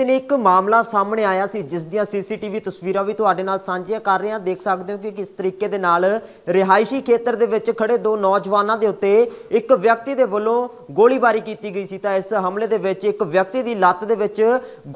ਦਿਨ ਇੱਕ ਮਾਮਲਾ ਸਾਹਮਣੇ ਆਇਆ ਸੀ, ਜਿਸ ਦੀਆਂ ਸੀਸੀਟੀਵੀ ਤਸਵੀਰਾਂ ਵੀ ਤੁਹਾਡੇ ਨਾਲ ਸਾਂਝੀਆਂ ਕਰ ਰਹੇ ਹਾਂ। ਦੇਖ ਸਕਦੇ ਹੋ ਕਿ ਕਿਸ ਤਰੀਕੇ ਦੇ ਨਾਲ ਰਿਹਾਇਸ਼ੀ ਖੇਤਰ ਦੇ ਵਿੱਚ ਖੜੇ ਦੋ ਨੌਜਵਾਨਾਂ ਦੇ ਉੱਤੇ ਇੱਕ ਵਿਅਕਤੀ ਦੇ ਵੱਲੋਂ ਗੋਲੀਬਾਰੀ ਕੀਤੀ ਗਈ ਸੀ। ਤਾਂ ਇਸ ਹਮਲੇ ਦੇ ਵਿੱਚ ਇੱਕ ਵਿਅਕਤੀ ਦੀ ਲੱਤ ਦੇ ਵਿੱਚ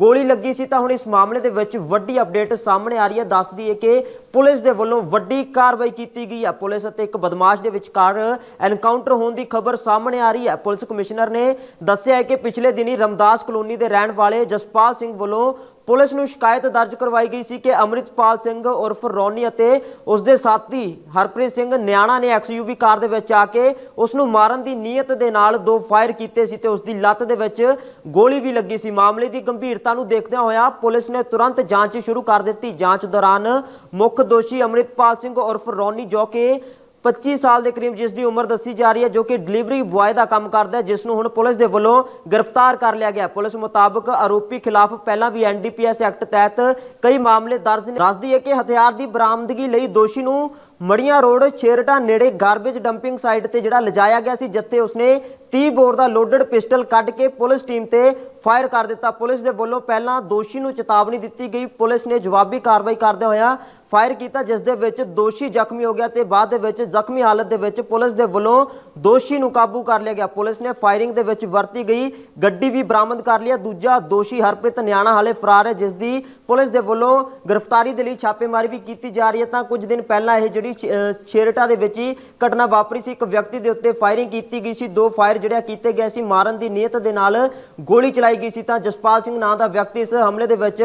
ਗੋਲੀ ਲੱਗੀ ਸੀ। ਤਾਂ ਹੁਣ ਇਸ ਮਾਮਲੇ ਦੇ ਵਿੱਚ ਵੱਡੀ ਅਪਡੇਟ ਸਾਹਮਣੇ ਆ ਰਹੀ ਹੈ। ਦੱਸਦੀ ਹੈ ਕਿ ਪੁਲਿਸ ਦੇ ਵੱਲੋਂ ਵੱਡੀ ਕਾਰਵਾਈ ਕੀਤੀ ਗਈ ਹੈ। ਪੁਲਿਸ ਅਤੇ ਇੱਕ ਬਦਮਾਸ਼ ਦੇ ਵਿਚਕਾਰ ਐਨਕਾਊਂਟਰ ਹੋਣ ਦੀ ਖਬਰ ਸਾਹਮਣੇ ਆ ਰਹੀ ਹੈ। ਪੁਲਿਸ ਕਮਿਸ਼ਨਰ ਨੇ ਦੱਸਿਆ ਹੈ ਕਿ ਪਿਛਲੇ ਦਿਨੀ ਰਮਦਾਸ ਕਲੋਨੀ ਦੇ ਰਹਿਣ ਵਾਲੇ ਜਸਪਾਲ ਸਿੰਘ ਵੱਲੋਂ ਪੁਲਿਸ ਨੂੰ ਸ਼ਿਕਾਇਤ ਦਰਜ ਕਰਵਾਈ ਗਈ ਸੀ ਕਿ ਅੰਮ੍ਰਿਤਪਾਲ ਸਿੰਘ ਉਰਫ ਰੌਨੀ ਅਤੇ ਉਸ ਦੇ ਸਾਥੀ ਹਰਪ੍ਰੀਤ ਸਿੰਘ ਨਿਆਣਾ ਨੇ ਐਕਸਯੂਵੀ ਕਾਰ ਦੇ ਵਿੱਚ ਆ ਕੇ ਉਸ ਨੂੰ ਮਾਰਨ ਦੀ ਨੀਅਤ ਦੇ ਨਾਲ ਦੋ ਫਾਇਰ ਕੀਤੇ ਸੀ ਤੇ ਉਸ ਦੀ ਲੱਤ ਦੇ ਵਿੱਚ ਗੋਲੀ ਵੀ ਲੱਗੀ ਸੀ। ਮਾਮਲੇ ਦੀ ਗੰਭੀਰਤਾ ਨੂੰ ਦੇਖਦਿਆਂ ਹੋਇਆ ਪੁਲਿਸ ਨੇ ਤੁਰੰਤ ਜਾਂਚ ਸ਼ੁਰੂ ਕਰ ਦਿੱਤੀ। ਜਾਂਚ ਦੌਰਾਨ ਮੁੱਖ ਦੋਸ਼ੀ ਅੰਮ੍ਰਿਤਪਾਲ ਸਿੰਘ ਉਰਫ ਰੌਨੀ ਜੋ ਕਿ 25 ਸਾਲ ਦੇ ਕਰੀਬ ਜਿਸ ਦੀ ਉਮਰ ਦੱਸੀ ਜਾ ਰਹੀ ਹੈ, ਜੋ ਕਿ ਡਿਲੀਵਰੀ ਬੁਆਏ ਦਾ ਕੰਮ ਕਰਦਾ ਹੈ ਜਿਸ ਨੂੰ ਹੁਣ ਪੁਲਿਸ ਦੇ ਵੱਲੋਂ ਗ੍ਰਿਫਤਾਰ ਕਰ ਲਿਆ ਗਿਆ ਪੁਲਿਸ ਮੁਤਾਬਕ ਆਰੋਪੀ ਖਿਲਾਫ ਪਹਿਲਾਂ ਵੀ ਐਨਡੀਪੀਐਸ ਐਕਟ ਤਹਿਤ ਕਈ ਮਾਮਲੇ ਦਰਜ ਨੇ। ਦੱਸਦੀ ਹੈ ਕਿ ਹਥਿਆਰ ਦੀ ਬਰਾਮਦਗੀ ਲਈ ਦੋਸ਼ੀ ਨੂੰ ਮੜੀਆਂ ਰੋਡ, ਛੇਰਟਾ ਨੇੜੇ ਗਾਰਬੇਜ ਡੰਪਿੰਗ ਸਾਈਟ ਤੇ ਜਿਹੜਾ ਲਿਜਾਇਆ ਗਿਆ ਸੀ, ਜਿੱਥੇ ਉਸਨੇ 30 ਬੋਰ ਦਾ ਲੋਡਡ ਪਿਸਟਲ ਕੱਢ ਕੇ ਪੁਲਿਸ ਟੀਮ ਤੇ ਫਾਇਰ ਕਰ ਦਿੱਤਾ। ਪੁਲਿਸ ਦੇ ਵੱਲੋਂ ਪਹਿਲਾਂ ਦੋਸ਼ੀ ਨੂੰ ਚੇਤਾਵਨੀ ਦਿੱਤੀ ਗਈ। ਪੁਲਿਸ ਨੇ ਜਵਾਬੀ ਕਾਰਵਾਈ ਕਰਦੇ ਹੋਇਆ ਫਾਇਰ ਕੀਤਾ, ਜਿਸ ਦੇ ਵਿੱਚ ਦੋਸ਼ੀ ਜ਼ਖਮੀ ਹੋ ਗਿਆ ਤੇ ਬਾਅਦ ਦੇ ਵਿੱਚ ਜ਼ਖਮੀ ਹਾਲਤ ਦੇ ਵਿੱਚ ਪੁਲਿਸ ਦੇ ਵੱਲੋਂ ਦੋਸ਼ੀ ਨੂੰ ਕਾਬੂ ਕਰ ਲਿਆ ਗਿਆ। ਪੁਲਿਸ ਨੇ ਫਾਇਰਿੰਗ ਦੇ ਵਿੱਚ ਵਰਤੀ ਗਈ, ਗੱਡੀ ਵੀ ਬਰਾਮਦ ਕਰ ਲਿਆ। ਦੂਜਾ ਦੋਸ਼ੀ ਹਰਪ੍ਰੀਤ ਨਿਆਣਾ ਹਾਲੇ ਫਰਾਰ ਹੈ, ਜਿਸ ਦੀ ਪੁਲਿਸ ਦੇ ਵੱਲੋਂ ਗ੍ਰਿਫਤਾਰੀ ਦੇ ਲਈ ਛਾਪੇਮਾਰੀ ਵੀ ਕੀਤੀ ਜਾ ਰਹੀ ਹੈ। ਤਾਂ ਕੁਝ ਦਿਨ ਪਹਿਲਾਂ ਇਹ ਜਿਹੜੀ ਛ- ਛੇਰਟਾ ਦੇ ਵਿੱਚ ਹੀ ਘਟਨਾ ਵਾਪਰੀ ਸੀ। ਇੱਕ ਵਿਅਕਤੀ ਦੇ ਉੱਤੇ ਫਾਇਰਿੰਗ ਕੀਤੀ ਗਈ ਸੀ। ਦੋ ਫਾਇਰ ਜਿਹੜਾ ਕੀਤੇ ਗਏ ਸੀ, ਮਾਰਨ ਦੀ ਨੀਅਤ ਦੇ ਨਾਲ ਗੋਲੀ ਚਲਾਈ ਗਈ ਸੀ ਤਾਂ ਜਸਪਾਲ ਸਿੰਘ ਨਾਂ ਦਾ ਵਿਅਕਤੀ ਇਸ ਹਮਲੇ ਦੇ ਵਿੱਚ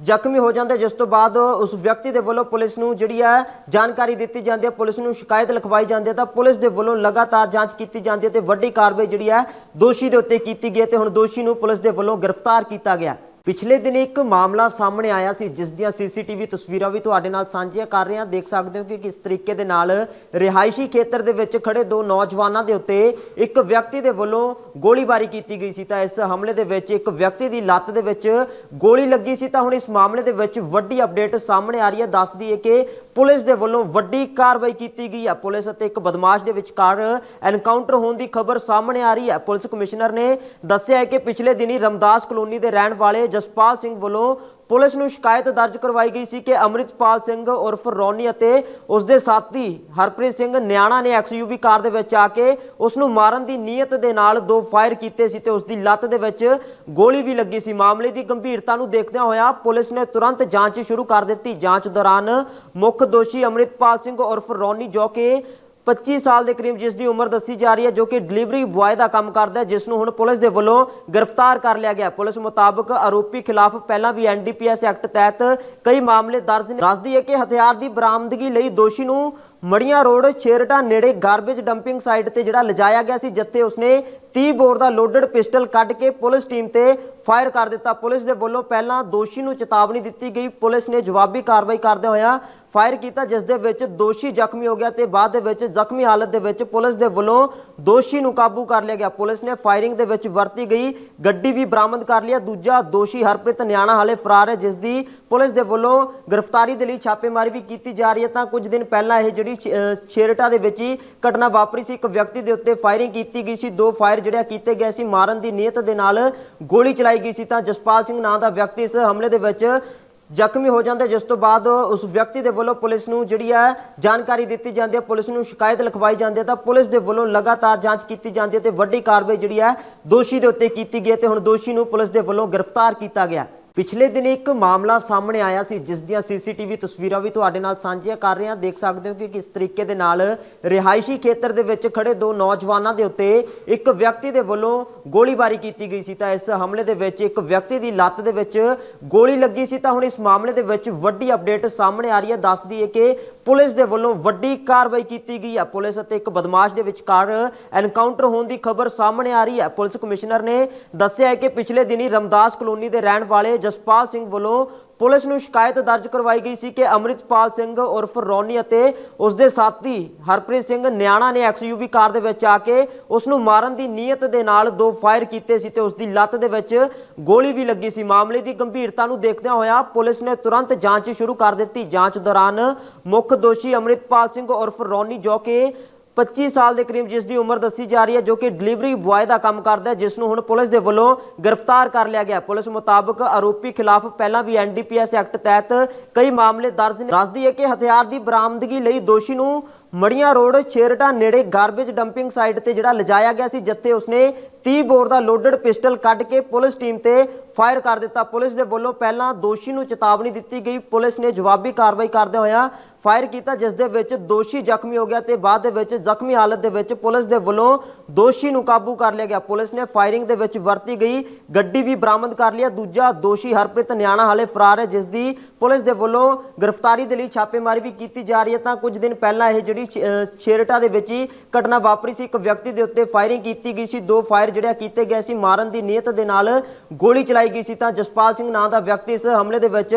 ਜ਼ਖਮੀ ਹੋ ਜਾਂਦਾ ਜਿਸ ਤੋਂ ਬਾਅਦ ਉਸ ਵਿਅਕਤੀ ਦੇ ਵੱਲੋਂ ਪੁਲਿਸ ਨੂੰ ਜਿਹੜੀ ਹੈ ਜਾਣਕਾਰੀ ਦਿੱਤੀ ਜਾਂਦੀ ਹੈ, ਪੁਲਿਸ ਨੂੰ ਸ਼ਿਕਾਇਤ ਲਿਖਵਾਈ ਜਾਂਦੀ ਹੈ ਤਾਂ ਪੁਲਿਸ ਦੇ ਵੱਲੋਂ ਲਗਾਤਾਰ ਜਾਂਚ ਕੀਤੀ ਜਾਂਦੀ ਹੈ ਤੇ ਵੱਡੀ ਕਾਰਵਾਈ ਜਿਹੜੀ ਹੈ ਦੋਸ਼ੀ ਦੇ ਉੱਤੇ ਕੀਤੀ ਗਈ ਹੈ ਤੇ ਹੁਣ ਦੋਸ਼ੀ ਨੂੰ ਪੁਲਿਸ ਦੇ ਵੱਲੋਂ ਗ੍ਰਿਫਤਾਰ ਕੀਤਾ ਗਿਆ ਪਿਛਲੇ ਦਿਨ ਇੱਕ ਮਾਮਲਾ ਸਾਹਮਣੇ ਆਇਆ ਸੀ, ਜਿਸ ਦੀਆਂ ਸੀਸੀਟੀਵੀ ਤਸਵੀਰਾਂ ਵੀ ਤੁਹਾਡੇ ਨਾਲ ਸਾਂਝੀਆਂ ਕਰ ਰਹੇ ਹਾਂ। ਦੇਖ ਸਕਦੇ ਹੋ ਕਿ ਕਿਸ ਤਰੀਕੇ ਦੇ ਨਾਲ ਰਿਹਾਇਸ਼ੀ ਖੇਤਰ ਦੇ ਵਿੱਚ ਖੜੇ ਦੋ ਨੌਜਵਾਨਾਂ ਦੇ ਉੱਤੇ ਇੱਕ ਵਿਅਕਤੀ ਦੇ ਵੱਲੋਂ ਗੋਲੀਬਾਰੀ ਕੀਤੀ ਗਈ ਸੀ। ਤਾਂ ਇਸ ਹਮਲੇ ਦੇ ਵਿੱਚ ਇੱਕ ਵਿਅਕਤੀ ਦੀ ਲੱਤ ਦੇ ਵਿੱਚ ਗੋਲੀ ਲੱਗੀ ਸੀ। ਤਾਂ ਹੁਣ ਇਸ ਮਾਮਲੇ ਦੇ ਵਿੱਚ ਵੱਡੀ ਅਪਡੇਟ ਸਾਹਮਣੇ ਆ ਰਹੀ ਹੈ। ਦੱਸਦੀ ਹੈ ਕਿ ਪੁਲਿਸ ਦੇ ਵੱਲੋਂ ਵੱਡੀ ਕਾਰਵਾਈ ਕੀਤੀ ਗਈ ਹੈ। ਪੁਲਿਸ ਅਤੇ ਇੱਕ ਬਦਮਾਸ਼ ਦੇ ਵਿਚਕਾਰ ਐਨਕਾਊਂਟਰ ਹੋਣ ਦੀ ਖਬਰ ਸਾਹਮਣੇ ਆ ਰਹੀ ਹੈ। ਪੁਲਿਸ ਕਮਿਸ਼ਨਰ ਨੇ ਦੱਸਿਆ ਹੈ ਕਿ ਪਿਛਲੇ ਦਿਨੀ ਰਮਦਾਸ ਕਲੋਨੀ ਦੇ ਰਹਿਣ ਵਾਲੇ ਜਸਪਾਲ ਸਿੰਘ ਵੱਲੋਂ ਪੁਲਿਸ ਨੂੰ ਸ਼ਿਕਾਇਤ ਦਰਜ ਕਰਵਾਈ ਗਈ ਸੀ ਕਿ ਅੰਮ੍ਰਿਤਪਾਲ ਸਿੰਘ ਉਰਫ ਰੌਨੀ ਅਤੇ ਉਸ ਦੇ ਸਾਥੀ ਹਰਪ੍ਰੀਤ ਸਿੰਘ ਨਿਆਣਾ ਨੇ ਐਕਸਯੂਵੀ ਕਾਰ ਦੇ ਵਿੱਚ ਆ ਕੇ ਉਸ ਨੂੰ ਮਾਰਨ ਦੀ ਨੀਅਤ ਦੇ ਨਾਲ ਦੋ ਫਾਇਰ ਕੀਤੇ ਸੀ ਤੇ ਉਸ ਦੀ ਲੱਤ ਦੇ ਵਿੱਚ ਗੋਲੀ ਵੀ ਲੱਗੀ ਸੀ। ਮਾਮਲੇ ਦੀ ਗੰਭੀਰਤਾ ਨੂੰ ਦੇਖਦਿਆਂ ਹੋਇਆ ਪੁਲਿਸ ਨੇ ਤੁਰੰਤ ਜਾਂਚ ਸ਼ੁਰੂ ਕਰ ਦਿੱਤੀ। ਜਾਂਚ ਦੌਰਾਨ ਮੁੱਖ ਦੋਸ਼ੀ ਅੰਮ੍ਰਿਤਪਾਲ ਸਿੰਘ ਉਰਫ ਰੌਨੀ ਜੋ ਕਿ 25 ਸਾਲ ਦੇ ਕਰੀਬ ਜਿਸ ਦੀ ਉਮਰ ਦੱਸੀ ਜਾ ਰਹੀ ਹੈ, ਜੋ ਕਿ ਡਿਲੀਵਰੀ ਬੁਆਏ ਦਾ ਕੰਮ ਕਰਦਾ ਹੈ ਜਿਸ ਨੂੰ ਹੁਣ ਪੁਲਿਸ ਦੇ ਵੱਲੋਂ ਗ੍ਰਿਫਤਾਰ ਕਰ ਲਿਆ ਗਿਆ ਪੁਲਿਸ ਮੁਤਾਬਕ ਆਰੋਪੀ ਖਿਲਾਫ ਪਹਿਲਾਂ ਵੀ ਐਨਡੀਪੀਐਸ ਐਕਟ ਤਹਿਤ ਕਈ ਮਾਮਲੇ ਦਰਜ ਨੇ। ਦੱਸਦੀ ਹੈ ਕਿ ਹਥਿਆਰ ਦੀ ਬਰਾਮਦਗੀ ਲਈ ਦੋਸ਼ੀ ਨੂੰ ਮੜੀਆਂ ਰੋਡ, ਛੇਰਟਾ ਨੇੜੇ ਗਾਰਬੇਜ ਡੰਪਿੰਗ ਸਾਈਟ ਤੇ ਜਿਹੜਾ ਲਿਜਾਇਆ ਗਿਆ ਸੀ, ਜਿੱਥੇ ਉਸਨੇ 30 ਬੋਰ ਦਾ ਲੋਡਡ ਪਿਸਟਲ ਕੱਢ ਕੇ ਪੁਲਿਸ ਟੀਮ ਤੇ ਫਾਇਰ ਕਰ ਦਿੱਤਾ। ਪੁਲਿਸ ਦੇ ਵੱਲੋਂ ਪਹਿਲਾਂ ਦੋਸ਼ੀ ਨੂੰ ਚੇਤਾਵਨੀ ਦਿੱਤੀ ਗਈ। ਪੁਲਿਸ ਨੇ ਜਵਾਬੀ ਕਾਰਵਾਈ ਕਰਦੇ ਹੋਇਆ ਫਾਇਰ ਕੀਤਾ, ਜਿਸ ਦੇ ਵਿੱਚ ਦੋਸ਼ੀ ਜ਼ਖਮੀ ਹੋ ਗਿਆ ਤੇ ਬਾਅਦ ਦੇ ਵਿੱਚ ਜ਼ਖਮੀ ਹਾਲਤ ਦੇ ਵਿੱਚ ਪੁਲਿਸ ਦੇ ਵੱਲੋਂ ਦੋਸ਼ੀ ਨੂੰ ਕਾਬੂ ਕਰ ਲਿਆ ਗਿਆ। ਪੁਲਿਸ ਨੇ ਫਾਇਰਿੰਗ ਦੇ ਵਿੱਚ ਵਰਤੀ ਗਈ, ਗੱਡੀ ਵੀ ਬਰਾਮਦ ਕਰ ਲਿਆ। ਦੂਜਾ ਦੋਸ਼ੀ ਹਰਪ੍ਰੀਤ ਨਿਆਣਾ ਹਾਲੇ ਫਰਾਰ ਹੈ, ਜਿਸ ਦੀ ਪੁਲਿਸ ਦੇ ਵੱਲੋਂ ਗ੍ਰਿਫਤਾਰੀ ਦੇ ਲਈ ਛਾਪੇਮਾਰੀ ਵੀ ਕੀਤੀ ਜਾ ਰਹੀ ਹੈ। ਤਾਂ ਕੁਝ ਦਿਨ ਪਹਿਲਾਂ ਇਹ ਜਿਹੜੀ ਛ- ਛੇਰਟਾ ਦੇ ਵਿੱਚ ਹੀ ਘਟਨਾ ਵਾਪਰੀ ਸੀ। ਇੱਕ ਵਿਅਕਤੀ ਦੇ ਉੱਤੇ ਫਾਇਰਿੰਗ ਕੀਤੀ ਗਈ ਸੀ। ਦੋ ਫਾਇਰ ਜਿਹੜਾ ਕੀਤੇ ਗਏ ਸੀ, ਮਾਰਨ ਦੀ ਨੀਅਤ ਦੇ ਨਾਲ ਗੋਲੀ ਚਲਾਈ ਗਈ ਸੀ। ਤਾਂ ਜਸਪਾਲ ਸਿੰਘ ਨਾਂ ਦਾ ਵਿਅਕਤੀ ਇਸ ਹਮਲੇ ਦੇ ਵਿੱਚ ਜ਼ਖਮੀ ਹੋ ਜਾਂਦਾ, ਜਿਸ ਤੋਂ ਬਾਅਦ ਉਸ ਵਿਅਕਤੀ ਦੇ ਵੱਲੋਂ ਪੁਲਿਸ ਨੂੰ ਜਿਹੜੀ ਹੈ ਜਾਣਕਾਰੀ ਦਿੱਤੀ ਜਾਂਦੀ ਹੈ, ਪੁਲਿਸ ਨੂੰ ਸ਼ਿਕਾਇਤ ਲਿਖਵਾਈ ਜਾਂਦੀ ਹੈ ਤਾਂ ਪੁਲਿਸ ਦੇ ਵੱਲੋਂ ਲਗਾਤਾਰ ਜਾਂਚ ਕੀਤੀ ਜਾਂਦੀ ਹੈ ਤੇ ਵੱਡੀ ਕਾਰਵਾਈ ਜਿਹੜੀ ਹੈ ਦੋਸ਼ੀ ਦੇ ਉੱਤੇ ਕੀਤੀ ਗਈ ਹੈ ਤੇ ਹੁਣ ਦੋਸ਼ੀ ਨੂੰ ਪੁਲਿਸ ਦੇ ਵੱਲੋਂ ਗ੍ਰਿਫਤਾਰ ਕੀਤਾ ਗਿਆ। ਪਿਛਲੇ ਦਿਨ ਇੱਕ ਮਾਮਲਾ ਸਾਹਮਣੇ ਆਇਆ ਸੀ, ਜਿਸ ਦੀਆਂ ਸੀਸੀਟੀਵੀ ਤਸਵੀਰਾਂ ਵੀ ਤੁਹਾਡੇ ਨਾਲ ਸਾਂਝੀਆਂ ਕਰ ਰਹੇ ਹਾਂ। ਦੇਖ ਸਕਦੇ ਹੋ ਕਿ ਕਿਸ ਤਰੀਕੇ ਦੇ ਨਾਲ ਰਿਹਾਇਸ਼ੀ ਖੇਤਰ ਦੇ ਵਿੱਚ ਖੜੇ ਦੋ ਨੌਜਵਾਨਾਂ ਦੇ ਉੱਤੇ ਇੱਕ ਵਿਅਕਤੀ ਦੇ ਵੱਲੋਂ ਗੋਲੀਬਾਰੀ ਕੀਤੀ ਗਈ ਸੀ। ਤਾਂ ਇਸ ਹਮਲੇ ਦੇ ਵਿੱਚ ਇੱਕ ਵਿਅਕਤੀ ਦੀ ਲੱਤ ਦੇ ਵਿੱਚ ਗੋਲੀ ਲੱਗੀ ਸੀ। ਤਾਂ ਹੁਣ ਇਸ ਮਾਮਲੇ ਦੇ ਵਿੱਚ ਵੱਡੀ ਅਪਡੇਟ ਸਾਹਮਣੇ ਆ ਰਹੀ ਹੈ। ਦੱਸਦੀ ਹੈ ਕਿ ਪੁਲਿਸ ਦੇ ਵੱਲੋਂ ਵੱਡੀ ਕਾਰਵਾਈ ਕੀਤੀ ਗਈ ਹੈ। ਪੁਲਿਸ ਅਤੇ ਇੱਕ ਬਦਮਾਸ਼ ਦੇ ਵਿਚਕਾਰ ਐਨਕਾਊਂਟਰ ਹੋਣ ਦੀ ਖਬਰ ਸਾਹਮਣੇ ਆ ਰਹੀ ਹੈ। ਪੁਲਿਸ ਕਮਿਸ਼ਨਰ ਨੇ ਦੱਸਿਆ ਹੈ ਕਿ ਪਿਛਲੇ ਦਿਨੀ ਰਮਦਾਸ ਕਲੋਨੀ ਦੇ ਰਹਿਣ ਵਾਲੇ ਜਸਪਾਲ ਸਿੰਘ ਵੱਲੋਂ ਪੁਲਿਸ ਨੂੰ ਸ਼ਿਕਾਇਤ ਦਰਜ ਕਰਵਾਈ ਗਈ ਸੀ ਕਿ ਅੰਮ੍ਰਿਤਪਾਲ ਸਿੰਘ ਉਰਫ ਰੌਨੀ ਅਤੇ ਉਸ ਦੇ ਸਾਥੀ ਹਰਪ੍ਰੀਤ ਸਿੰਘ ਨਿਆਣਾ ਨੇ ਐਕਸਯੂਵੀ ਕਾਰ ਦੇ ਵਿੱਚ ਆ ਕੇ ਉਸ ਨੂੰ ਮਾਰਨ ਦੀ ਨੀਅਤ ਦੇ ਨਾਲ ਦੋ ਫਾਇਰ ਕੀਤੇ ਸੀ ਤੇ ਉਸ ਦੀ ਲੱਤ ਦੇ ਵਿੱਚ ਗੋਲੀ ਵੀ ਲੱਗੀ ਸੀ। ਮਾਮਲੇ ਦੀ ਗੰਭੀਰਤਾ ਨੂੰ ਦੇਖਦਿਆਂ ਹੋਇਆ ਪੁਲਿਸ ਨੇ ਤੁਰੰਤ ਜਾਂਚ ਸ਼ੁਰੂ ਕਰ ਦਿੱਤੀ। ਜਾਂਚ ਦੌਰਾਨ ਮੁੱਖ ਦੋਸ਼ੀ ਅੰਮ੍ਰਿਤਪਾਲ ਸਿੰਘ ਉਰਫ ਰੌਨੀ ਜੋ ਕਿ 25 ਸਾਲ ਦੇ ਕਰੀਬ ਜਿਸ ਦੀ ਉਮਰ ਦੱਸੀ ਜਾ ਰਹੀ ਹੈ, ਜੋ ਕਿ ਡਿਲੀਵਰੀ ਬੁਆਏ ਦਾ ਕੰਮ ਕਰਦਾ ਹੈ ਜਿਸ ਨੂੰ ਹੁਣ ਪੁਲਿਸ ਦੇ ਵੱਲੋਂ ਗ੍ਰਿਫਤਾਰ ਕਰ ਲਿਆ ਗਿਆ ਪੁਲਿਸ ਮੁਤਾਬਕ ਆਰੋਪੀ ਖਿਲਾਫ ਪਹਿਲਾਂ ਵੀ ਐਨਡੀਪੀਐਸ ਐਕਟ ਤਹਿਤ ਕਈ ਮਾਮਲੇ ਦਰਜ ਨੇ। ਦੱਸਦੀ ਹੈ ਕਿ ਹਥਿਆਰ ਦੀ ਬਰਾਮਦਗੀ ਲਈ ਦੋਸ਼ੀ ਨੂੰ ਮੜੀਆਂ ਰੋਡ, ਛੇਰਟਾ ਨੇੜੇ ਗਾਰਬੇਜ ਡੰਪਿੰਗ ਸਾਈਟ ਤੇ ਜਿਹੜਾ ਲਿਜਾਇਆ ਗਿਆ ਸੀ, ਜਿੱਥੇ ਉਸਨੇ 30 ਬੋਰ ਦਾ ਲੋਡਡ ਪਿਸਟਲ ਕੱਢ ਕੇ ਪੁਲਿਸ ਟੀਮ ਤੇ ਫਾਇਰ ਕਰ ਦਿੱਤਾ। ਪੁਲਿਸ ਦੇ ਵੱਲੋਂ ਪਹਿਲਾਂ ਦੋਸ਼ੀ ਨੂੰ ਚੇਤਾਵਨੀ ਦਿੱਤੀ ਗਈ। ਪੁਲਿਸ ਨੇ ਜਵਾਬੀ ਕਾਰਵਾਈ ਕਰਦੇ ਹੋਇਆ ਫਾਇਰ ਕੀਤਾ, ਜਿਸ ਦੇ ਵਿੱਚ ਦੋਸ਼ੀ ਜ਼ਖਮੀ ਹੋ ਗਿਆ ਤੇ ਬਾਅਦ ਦੇ ਵਿੱਚ ਜ਼ਖਮੀ ਹਾਲਤ ਦੇ ਵਿੱਚ ਪੁਲਿਸ ਦੇ ਵੱਲੋਂ ਦੋਸ਼ੀ ਨੂੰ ਕਾਬੂ ਕਰ ਲਿਆ ਗਿਆ। ਪੁਲਿਸ ਨੇ ਫਾਇਰਿੰਗ ਦੇ ਵਿੱਚ ਵਰਤੀ ਗਈ, ਗੱਡੀ ਵੀ ਬਰਾਮਦ ਕਰ ਲਿਆ। ਦੂਜਾ ਦੋਸ਼ੀ ਹਰਪ੍ਰੀਤ ਨਿਆਣਾ ਹਾਲੇ ਫਰਾਰ ਹੈ, ਜਿਸ ਦੀ ਪੁਲਿਸ ਦੇ ਵੱਲੋਂ ਗ੍ਰਿਫਤਾਰੀ ਦੇ ਲਈ ਛਾਪੇਮਾਰੀ ਵੀ ਕੀਤੀ ਜਾ ਰਹੀ ਹੈ। ਤਾਂ ਕੁਝ ਦਿਨ ਪਹਿਲਾਂ ਇਹ ਜਿਹੜੀ ਛ- ਛੇਰਟਾ ਦੇ ਵਿੱਚ ਹੀ ਘਟਨਾ ਵਾਪਰੀ ਸੀ। ਇੱਕ ਵਿਅਕਤੀ ਦੇ ਉੱਤੇ ਫਾਇਰਿੰਗ ਕੀਤੀ ਗਈ ਸੀ। ਦੋ ਫਾਇਰ ਜਿਹੜਾ ਕੀਤੇ ਗਏ ਸੀ, ਮਾਰਨ ਦੀ ਨੀਅਤ ਦੇ ਨਾਲ ਗੋਲੀ ਚਲਾਈ ਗਈ ਸੀ, ਤਾਂ ਜਸਪਾਲ ਸਿੰਘ ਨਾਂ ਦਾ ਵਿਅਕਤੀ ਇਸ ਹਮਲੇ ਦੇ ਵਿੱਚ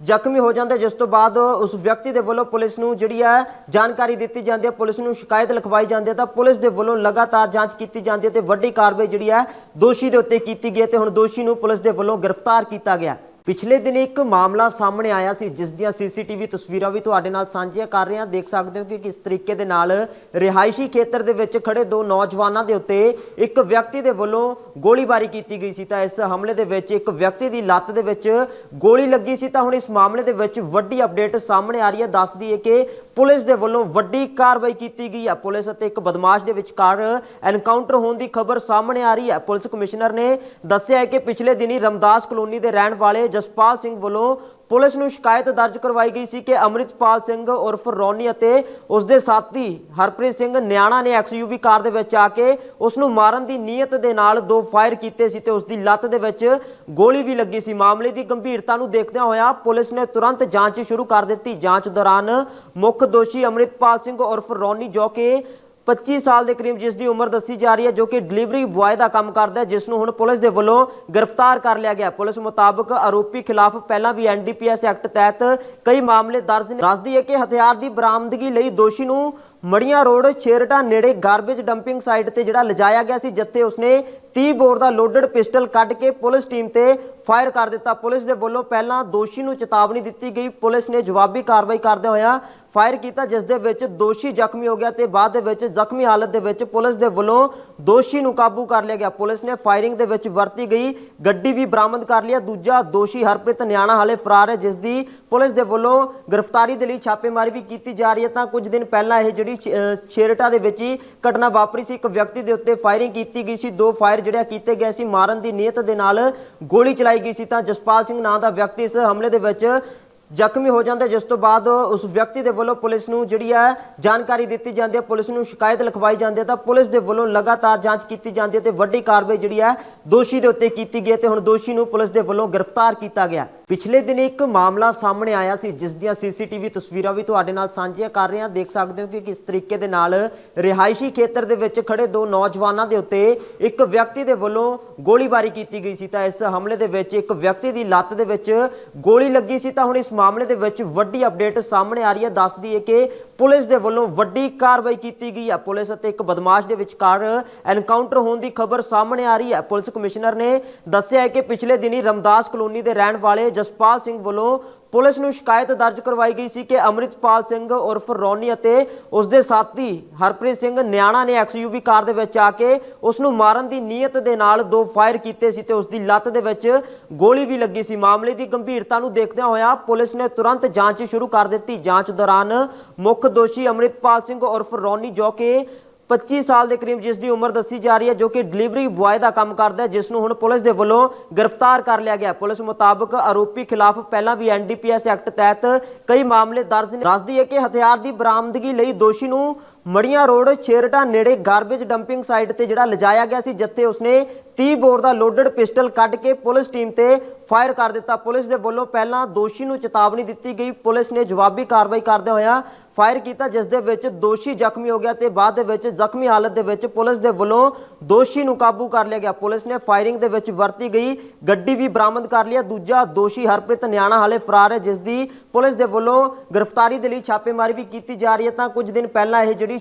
ਜ਼ਖਮੀ ਹੋ ਜਾਂਦਾ ਜਿਸ ਤੋਂ ਬਾਅਦ ਉਸ ਵਿਅਕਤੀ ਦੇ ਵੱਲੋਂ ਪੁਲਿਸ ਨੂੰ ਜਿਹੜੀ ਹੈ ਜਾਣਕਾਰੀ ਦਿੱਤੀ ਜਾਂਦੀ ਹੈ, ਪੁਲਿਸ ਨੂੰ ਸ਼ਿਕਾਇਤ ਲਿਖਵਾਈ ਜਾਂਦੀ ਹੈ, ਤਾਂ ਪੁਲਿਸ ਦੇ ਵੱਲੋਂ ਲਗਾਤਾਰ ਜਾਂਚ ਕੀਤੀ ਜਾਂਦੀ ਹੈ ਤੇ ਵੱਡੀ ਕਾਰਵਾਈ ਜਿਹੜੀ ਹੈ ਦੋਸ਼ੀ ਦੇ ਉੱਤੇ ਕੀਤੀ ਗਈ ਤੇ ਹੁਣ ਦੋਸ਼ੀ ਨੂੰ ਪੁਲਿਸ ਦੇ ਵੱਲੋਂ ਗ੍ਰਿਫਤਾਰ ਕੀਤਾ ਗਿਆ ਪਿਛਲੇ ਦਿਨ ਇੱਕ ਮਾਮਲਾ ਸਾਹਮਣੇ ਆਇਆ ਸੀ, ਜਿਸ ਦੀਆਂ ਸੀਸੀਟੀਵੀ ਤਸਵੀਰਾਂ ਵੀ ਤੁਹਾਡੇ ਨਾਲ ਸਾਂਝੀਆਂ ਕਰ ਰਹੇ ਹਾਂ। ਦੇਖ ਸਕਦੇ ਹੋ ਕਿ ਕਿਸ ਤਰੀਕੇ ਦੇ ਨਾਲ ਰਿਹਾਇਸ਼ੀ ਖੇਤਰ ਦੇ ਵਿੱਚ ਖੜੇ ਦੋ ਨੌਜਵਾਨਾਂ ਦੇ ਉੱਤੇ ਇੱਕ ਵਿਅਕਤੀ ਦੇ ਵੱਲੋਂ ਗੋਲੀਬਾਰੀ ਕੀਤੀ ਗਈ ਸੀ। ਤਾਂ ਇਸ ਹਮਲੇ ਦੇ ਵਿੱਚ ਇੱਕ ਵਿਅਕਤੀ ਦੀ ਲੱਤ ਦੇ ਵਿੱਚ ਗੋਲੀ ਲੱਗੀ ਸੀ। ਤਾਂ ਹੁਣ ਇਸ ਮਾਮਲੇ ਦੇ ਵਿੱਚ ਵੱਡੀ ਅਪਡੇਟ ਸਾਹਮਣੇ ਆ ਰਹੀ ਹੈ। ਦੱਸਦੀ ਹੈ ਕਿ ਪੁਲਿਸ ਦੇ ਵੱਲੋਂ ਵੱਡੀ ਕਾਰਵਾਈ ਕੀਤੀ ਗਈ ਹੈ। ਪੁਲਿਸ ਅਤੇ ਇੱਕ ਬਦਮਾਸ਼ ਦੇ ਵਿਚਕਾਰ ਐਨਕਾਊਂਟਰ ਹੋਣ ਦੀ ਖਬਰ ਸਾਹਮਣੇ ਆ ਰਹੀ ਹੈ। ਪੁਲਿਸ ਕਮਿਸ਼ਨਰ ਨੇ ਦੱਸਿਆ ਹੈ ਕਿ ਪਿਛਲੇ ਦਿਨੀ ਰਮਦਾਸ ਕਲੋਨੀ ਦੇ ਰਹਿਣ ਵਾਲੇ ਜਸਪਾਲ ਸਿੰਘ ਵੱਲੋਂ ਪੁਲਿਸ ਨੂੰ ਸ਼ਿਕਾਇਤ ਦਰਜ ਕਰਵਾਈ ਗਈ ਸੀ ਕਿ ਅੰਮ੍ਰਿਤਪਾਲ ਸਿੰਘ ਉਰਫ ਰੌਨੀ ਅਤੇ ਉਸ ਦੇ ਸਾਥੀ ਹਰਪ੍ਰੀਤ ਸਿੰਘ ਨਿਆਣਾ ਨੇ ਐਕਸਯੂਵੀ ਕਾਰ ਦੇ ਵਿੱਚ ਆ ਕੇ ਉਸ ਨੂੰ ਮਾਰਨ ਦੀ ਨੀਅਤ ਦੇ ਨਾਲ ਦੋ ਫਾਇਰ ਕੀਤੇ ਸੀ ਤੇ ਉਸ ਦੀ ਲੱਤ ਦੇ ਵਿੱਚ ਗੋਲੀ ਵੀ ਲੱਗੀ ਸੀ। ਮਾਮਲੇ ਦੀ ਗੰਭੀਰਤਾ ਨੂੰ ਦੇਖਦਿਆਂ ਹੋਇਆ ਪੁਲਿਸ ਨੇ ਤੁਰੰਤ ਜਾਂਚ ਸ਼ੁਰੂ ਕਰ ਦਿੱਤੀ। ਜਾਂਚ ਦੌਰਾਨ ਮੁੱਖ ਦੋਸ਼ੀ ਅੰਮ੍ਰਿਤਪਾਲ ਸਿੰਘ ਉਰਫ ਰੌਨੀ ਜੋ ਕਿ 25 ਸਾਲ ਦੇ ਕਰੀਬ ਜਿਸ ਦੀ ਉਮਰ ਦੱਸੀ ਜਾ ਰਹੀ ਹੈ, ਜੋ ਕਿ ਡਿਲੀਵਰੀ ਬੁਆਏ ਦਾ ਕੰਮ ਕਰਦਾ ਹੈ ਜਿਸ ਨੂੰ ਹੁਣ ਪੁਲਿਸ ਦੇ ਵੱਲੋਂ ਗ੍ਰਿਫਤਾਰ ਕਰ ਲਿਆ ਗਿਆ ਪੁਲਿਸ ਮੁਤਾਬਕ ਆਰੋਪੀ ਖਿਲਾਫ ਪਹਿਲਾਂ ਵੀ ਐਨਡੀਪੀਐਸ ਐਕਟ ਤਹਿਤ ਕਈ ਮਾਮਲੇ ਦਰਜ ਨੇ। ਦੱਸਦੀ ਹੈ ਕਿ ਹਥਿਆਰ ਦੀ ਬਰਾਮਦਗੀ ਲਈ ਦੋਸ਼ੀ ਨੂੰ ਮੜੀਆਂ ਰੋਡ, ਛੇਰਟਾ ਨੇੜੇ ਗਾਰਬੇਜ ਡੰਪਿੰਗ ਸਾਈਟ ਤੇ ਜਿਹੜਾ ਲਿਜਾਇਆ ਗਿਆ ਸੀ, ਜਿੱਥੇ ਉਸਨੇ 30 ਬੋਰ ਦਾ ਲੋਡਡ ਪਿਸਟਲ ਕੱਢ ਕੇ ਪੁਲਿਸ ਟੀਮ ਤੇ ਫਾਇਰ ਕਰ ਦਿੱਤਾ। ਪੁਲਿਸ ਦੇ ਵੱਲੋਂ ਪਹਿਲਾਂ ਦੋਸ਼ੀ ਨੂੰ ਚੇਤਾਵਨੀ ਦਿੱਤੀ ਗਈ। ਪੁਲਿਸ ਨੇ ਜਵਾਬੀ ਕਾਰਵਾਈ ਕਰਦੇ ਹੋਇਆ ਫਾਇਰ ਕੀਤਾ, ਜਿਸ ਦੇ ਵਿੱਚ ਦੋਸ਼ੀ ਜ਼ਖਮੀ ਹੋ ਗਿਆ ਤੇ ਬਾਅਦ ਦੇ ਵਿੱਚ ਜ਼ਖਮੀ ਹਾਲਤ ਦੇ ਵਿੱਚ ਪੁਲਿਸ ਦੇ ਵੱਲੋਂ ਦੋਸ਼ੀ ਨੂੰ ਕਾਬੂ ਕਰ ਲਿਆ ਗਿਆ। ਪੁਲਿਸ ਨੇ ਫਾਇਰਿੰਗ ਦੇ ਵਿੱਚ ਵਰਤੀ ਗਈ, ਗੱਡੀ ਵੀ ਬਰਾਮਦ ਕਰ ਲਿਆ। ਦੂਜਾ ਦੋਸ਼ੀ ਹਰਪ੍ਰੀਤ ਨਿਆਣਾ ਹਾਲੇ ਫਰਾਰ ਹੈ, ਜਿਸ ਦੀ ਪੁਲਿਸ ਦੇ ਵੱਲੋਂ ਗ੍ਰਿਫਤਾਰੀ ਦੇ ਲਈ ਛਾਪੇਮਾਰੀ ਵੀ ਕੀਤੀ ਜਾ ਰਹੀ ਹੈ। ਤਾਂ ਕੁਝ ਦਿਨ ਪਹਿਲਾਂ ਇਹ ਜਿਹੜੀ ਛ- ਛੇਰਟਾ ਦੇ ਵਿੱਚ ਹੀ ਘਟਨਾ ਵਾਪਰੀ ਸੀ। ਇੱਕ ਵਿਅਕਤੀ ਦੇ ਉੱਤੇ ਫਾਇਰਿੰਗ ਕੀਤੀ ਗਈ ਸੀ। ਦੋ ਫਾਇਰ ਜਿਹੜਾ ਕੀਤੇ ਗਏ ਸੀ, ਮਾਰਨ ਦੀ ਨੀਅਤ ਦੇ ਨਾਲ ਗੋਲੀ ਚਲਾਈ ਗਈ ਸੀ। ਤਾਂ ਜਸਪਾਲ ਸਿੰਘ ਨਾਂ ਦਾ ਵਿਅਕਤੀ ਇਸ ਹਮਲੇ ਦੇ ਵਿੱਚ ਜ਼ਖਮੀ ਹੋ ਜਾਂਦਾ, ਜਿਸ ਤੋਂ ਬਾਅਦ ਉਸ ਵਿਅਕਤੀ ਦੇ ਵੱਲੋਂ ਪੁਲਿਸ ਨੂੰ ਜਿਹੜੀ ਹੈ ਜਾਣਕਾਰੀ ਦਿੱਤੀ ਜਾਂਦੀ ਹੈ, ਪੁਲਿਸ ਨੂੰ ਸ਼ਿਕਾਇਤ ਲਿਖਵਾਈ ਜਾਂਦੀ ਹੈ, ਤਾਂ ਪੁਲਿਸ ਦੇ ਵੱਲੋਂ ਲਗਾਤਾਰ ਜਾਂਚ ਕੀਤੀ ਜਾਂਦੀ ਹੈ ਤੇ ਵੱਡੀ ਕਾਰਵਾਈ ਜਿਹੜੀ ਹੈ ਦੋਸ਼ੀ ਦੇ ਉੱਤੇ ਕੀਤੀ ਗਈ ਹੈ ਤੇ ਹੁਣ ਦੋਸ਼ੀ ਨੂੰ ਪੁਲਿਸ ਦੇ ਵੱਲੋਂ ਗ੍ਰਿਫਤਾਰ ਕੀਤਾ ਗਿਆ। ਪਿਛਲੇ ਦਿਨ ਇੱਕ ਮਾਮਲਾ ਸਾਹਮਣੇ ਆਇਆ ਸੀ, ਜਿਸ ਦੀਆਂ ਸੀਸੀਟੀਵੀ ਤਸਵੀਰਾਂ ਵੀ ਤੁਹਾਡੇ ਨਾਲ ਸਾਂਝੀਆਂ ਕਰ ਰਹੇ ਹਾਂ। ਦੇਖ ਸਕਦੇ ਹੋ ਕਿ ਕਿਸ ਤਰੀਕੇ ਦੇ ਨਾਲ ਰਿਹਾਇਸ਼ੀ ਖੇਤਰ ਦੇ ਵਿੱਚ ਖੜੇ ਦੋ ਨੌਜਵਾਨਾਂ ਦੇ ਉੱਤੇ ਇੱਕ ਵਿਅਕਤੀ ਦੇ ਵੱਲੋਂ ਗੋਲੀਬਾਰੀ ਕੀਤੀ ਗਈ ਸੀ। ਤਾਂ ਇਸ ਹਮਲੇ ਦੇ ਵਿੱਚ ਇੱਕ ਵਿਅਕਤੀ ਦੀ ਲੱਤ ਦੇ ਵਿੱਚ ਗੋਲੀ ਲੱਗੀ ਸੀ। ਤਾਂ ਹੁਣ ਇਸ ਮਾਮਲੇ ਦੇ ਵਿੱਚ ਵੱਡੀ ਅਪਡੇਟ ਸਾਹਮਣੇ ਆ ਰਹੀ ਹੈ। ਦੱਸਦੀ ਹੈ ਕਿ ਪੁਲਿਸ ਦੇ ਵੱਲੋਂ ਵੱਡੀ ਕਾਰਵਾਈ ਕੀਤੀ ਗਈ ਹੈ। ਪੁਲਿਸ ਅਤੇ ਇੱਕ ਬਦਮਾਸ਼ ਦੇ ਵਿਚਕਾਰ ਐਨਕਾਊਂਟਰ ਹੋਣ ਦੀ ਖਬਰ ਸਾਹਮਣੇ ਆ ਰਹੀ ਹੈ। ਪੁਲਿਸ ਕਮਿਸ਼ਨਰ ਨੇ ਦੱਸਿਆ ਹੈ ਕਿ ਪਿਛਲੇ ਦਿਨੀ ਰਮਦਾਸ ਕਲੋਨੀ ਦੇ ਰਹਿਣ ਵਾਲੇ ਜਸਪਾਲ ਸਿੰਘ ਵੱਲੋਂ ਪੁਲਿਸ ਨੂੰ ਸ਼ਿਕਾਇਤ ਦਰਜ ਕਰਵਾਈ ਗਈ ਸੀ ਕਿ ਅੰਮ੍ਰਿਤਪਾਲ ਸਿੰਘ ਉਰਫ ਰੌਨੀ ਅਤੇ ਉਸ ਦੇ ਸਾਥੀ ਹਰਪ੍ਰੀਤ ਸਿੰਘ ਨਿਆਣਾ ਨੇ ਐਕਸਯੂਵੀ ਕਾਰ ਦੇ ਵਿੱਚ ਆ ਕੇ ਉਸ ਨੂੰ ਮਾਰਨ ਦੀ ਨੀਅਤ ਦੇ ਨਾਲ ਦੋ ਫਾਇਰ ਕੀਤੇ ਸੀ ਤੇ ਉਸ ਦੀ ਲੱਤ ਦੇ ਵਿੱਚ ਗੋਲੀ ਵੀ ਲੱਗੀ ਸੀ। ਮਾਮਲੇ ਦੀ ਗੰਭੀਰਤਾ ਨੂੰ ਦੇਖਦਿਆਂ ਹੋਇਆ ਪੁਲਿਸ ਨੇ ਤੁਰੰਤ ਜਾਂਚ ਸ਼ੁਰੂ ਕਰ ਦਿੱਤੀ। ਜਾਂਚ ਦੌਰਾਨ ਮੁੱਖ ਦੋਸ਼ੀ ਅੰਮ੍ਰਿਤਪਾਲ ਸਿੰਘ ਉਰਫ ਰੌਨੀ ਜੋ ਕਿ 25 ਸਾਲ ਦੇ ਕਰੀਬ ਜਿਸ ਦੀ ਉਮਰ ਦੱਸੀ ਜਾ ਰਹੀ ਹੈ, ਜੋ ਕਿ ਡਿਲੀਵਰੀ ਬੁਆਏ ਦਾ ਕੰਮ ਕਰਦਾ ਹੈ ਜਿਸ ਨੂੰ ਹੁਣ ਪੁਲਿਸ ਦੇ ਵੱਲੋਂ ਗ੍ਰਿਫਤਾਰ ਕਰ ਲਿਆ ਗਿਆ ਪੁਲਿਸ ਮੁਤਾਬਕ ਆਰੋਪੀ ਖਿਲਾਫ ਪਹਿਲਾਂ ਵੀ ਐਨਡੀਪੀਐਸ ਐਕਟ ਤਹਿਤ ਕਈ ਮਾਮਲੇ ਦਰਜ ਨੇ। ਦੱਸਦੀ ਹੈ ਕਿ ਹਥਿਆਰ ਦੀ ਬਰਾਮਦਗੀ ਲਈ ਦੋਸ਼ੀ ਨੂੰ ਮੜੀਆਂ ਰੋਡ, ਛੇਰਟਾ ਨੇੜੇ ਗਾਰਬੇਜ ਡੰਪਿੰਗ ਸਾਈਟ ਤੇ ਜਿਹੜਾ ਲਿਜਾਇਆ ਗਿਆ ਸੀ, ਜਿੱਥੇ ਉਸਨੇ 30 ਬੋਰ ਦਾ ਲੋਡਡ ਪਿਸਟਲ ਕੱਢ ਕੇ ਪੁਲਿਸ ਟੀਮ ਤੇ ਫਾਇਰ ਕਰ ਦਿੱਤਾ। ਪੁਲਿਸ ਦੇ ਵੱਲੋਂ ਪਹਿਲਾਂ ਦੋਸ਼ੀ ਨੂੰ ਚੇਤਾਵਨੀ ਦਿੱਤੀ ਗਈ। ਪੁਲਿਸ ਨੇ ਜਵਾਬੀ ਕਾਰਵਾਈ ਕਰਦੇ ਹੋਇਆ ਫਾਇਰ ਕੀਤਾ, ਜਿਸ ਦੇ ਵਿੱਚ ਦੋਸ਼ੀ ਜ਼ਖਮੀ ਹੋ ਗਿਆ ਤੇ ਬਾਅਦ ਦੇ ਵਿੱਚ ਜ਼ਖਮੀ ਹਾਲਤ ਦੇ ਵਿੱਚ ਪੁਲਿਸ ਦੇ ਵੱਲੋਂ ਦੋਸ਼ੀ ਨੂੰ ਕਾਬੂ ਕਰ ਲਿਆ ਗਿਆ। ਪੁਲਿਸ ਨੇ ਫਾਇਰਿੰਗ ਦੇ ਵਿੱਚ ਵਰਤੀ ਗਈ, ਗੱਡੀ ਵੀ ਬਰਾਮਦ ਕਰ ਲਿਆ। ਦੂਜਾ ਦੋਸ਼ੀ ਹਰਪ੍ਰੀਤ ਨਿਆਣਾ ਹਾਲੇ ਫਰਾਰ ਹੈ, ਜਿਸ ਦੀ ਪੁਲਿਸ ਦੇ ਵੱਲੋਂ ਗ੍ਰਿਫਤਾਰੀ ਦੇ ਲਈ ਛਾਪੇਮਾਰੀ ਵੀ ਕੀਤੀ ਜਾ ਰਹੀ ਹੈ। ਤਾਂ ਕੁਝ ਦਿਨ ਪਹਿਲਾਂ ਇਹ ਜਿਹੜੀ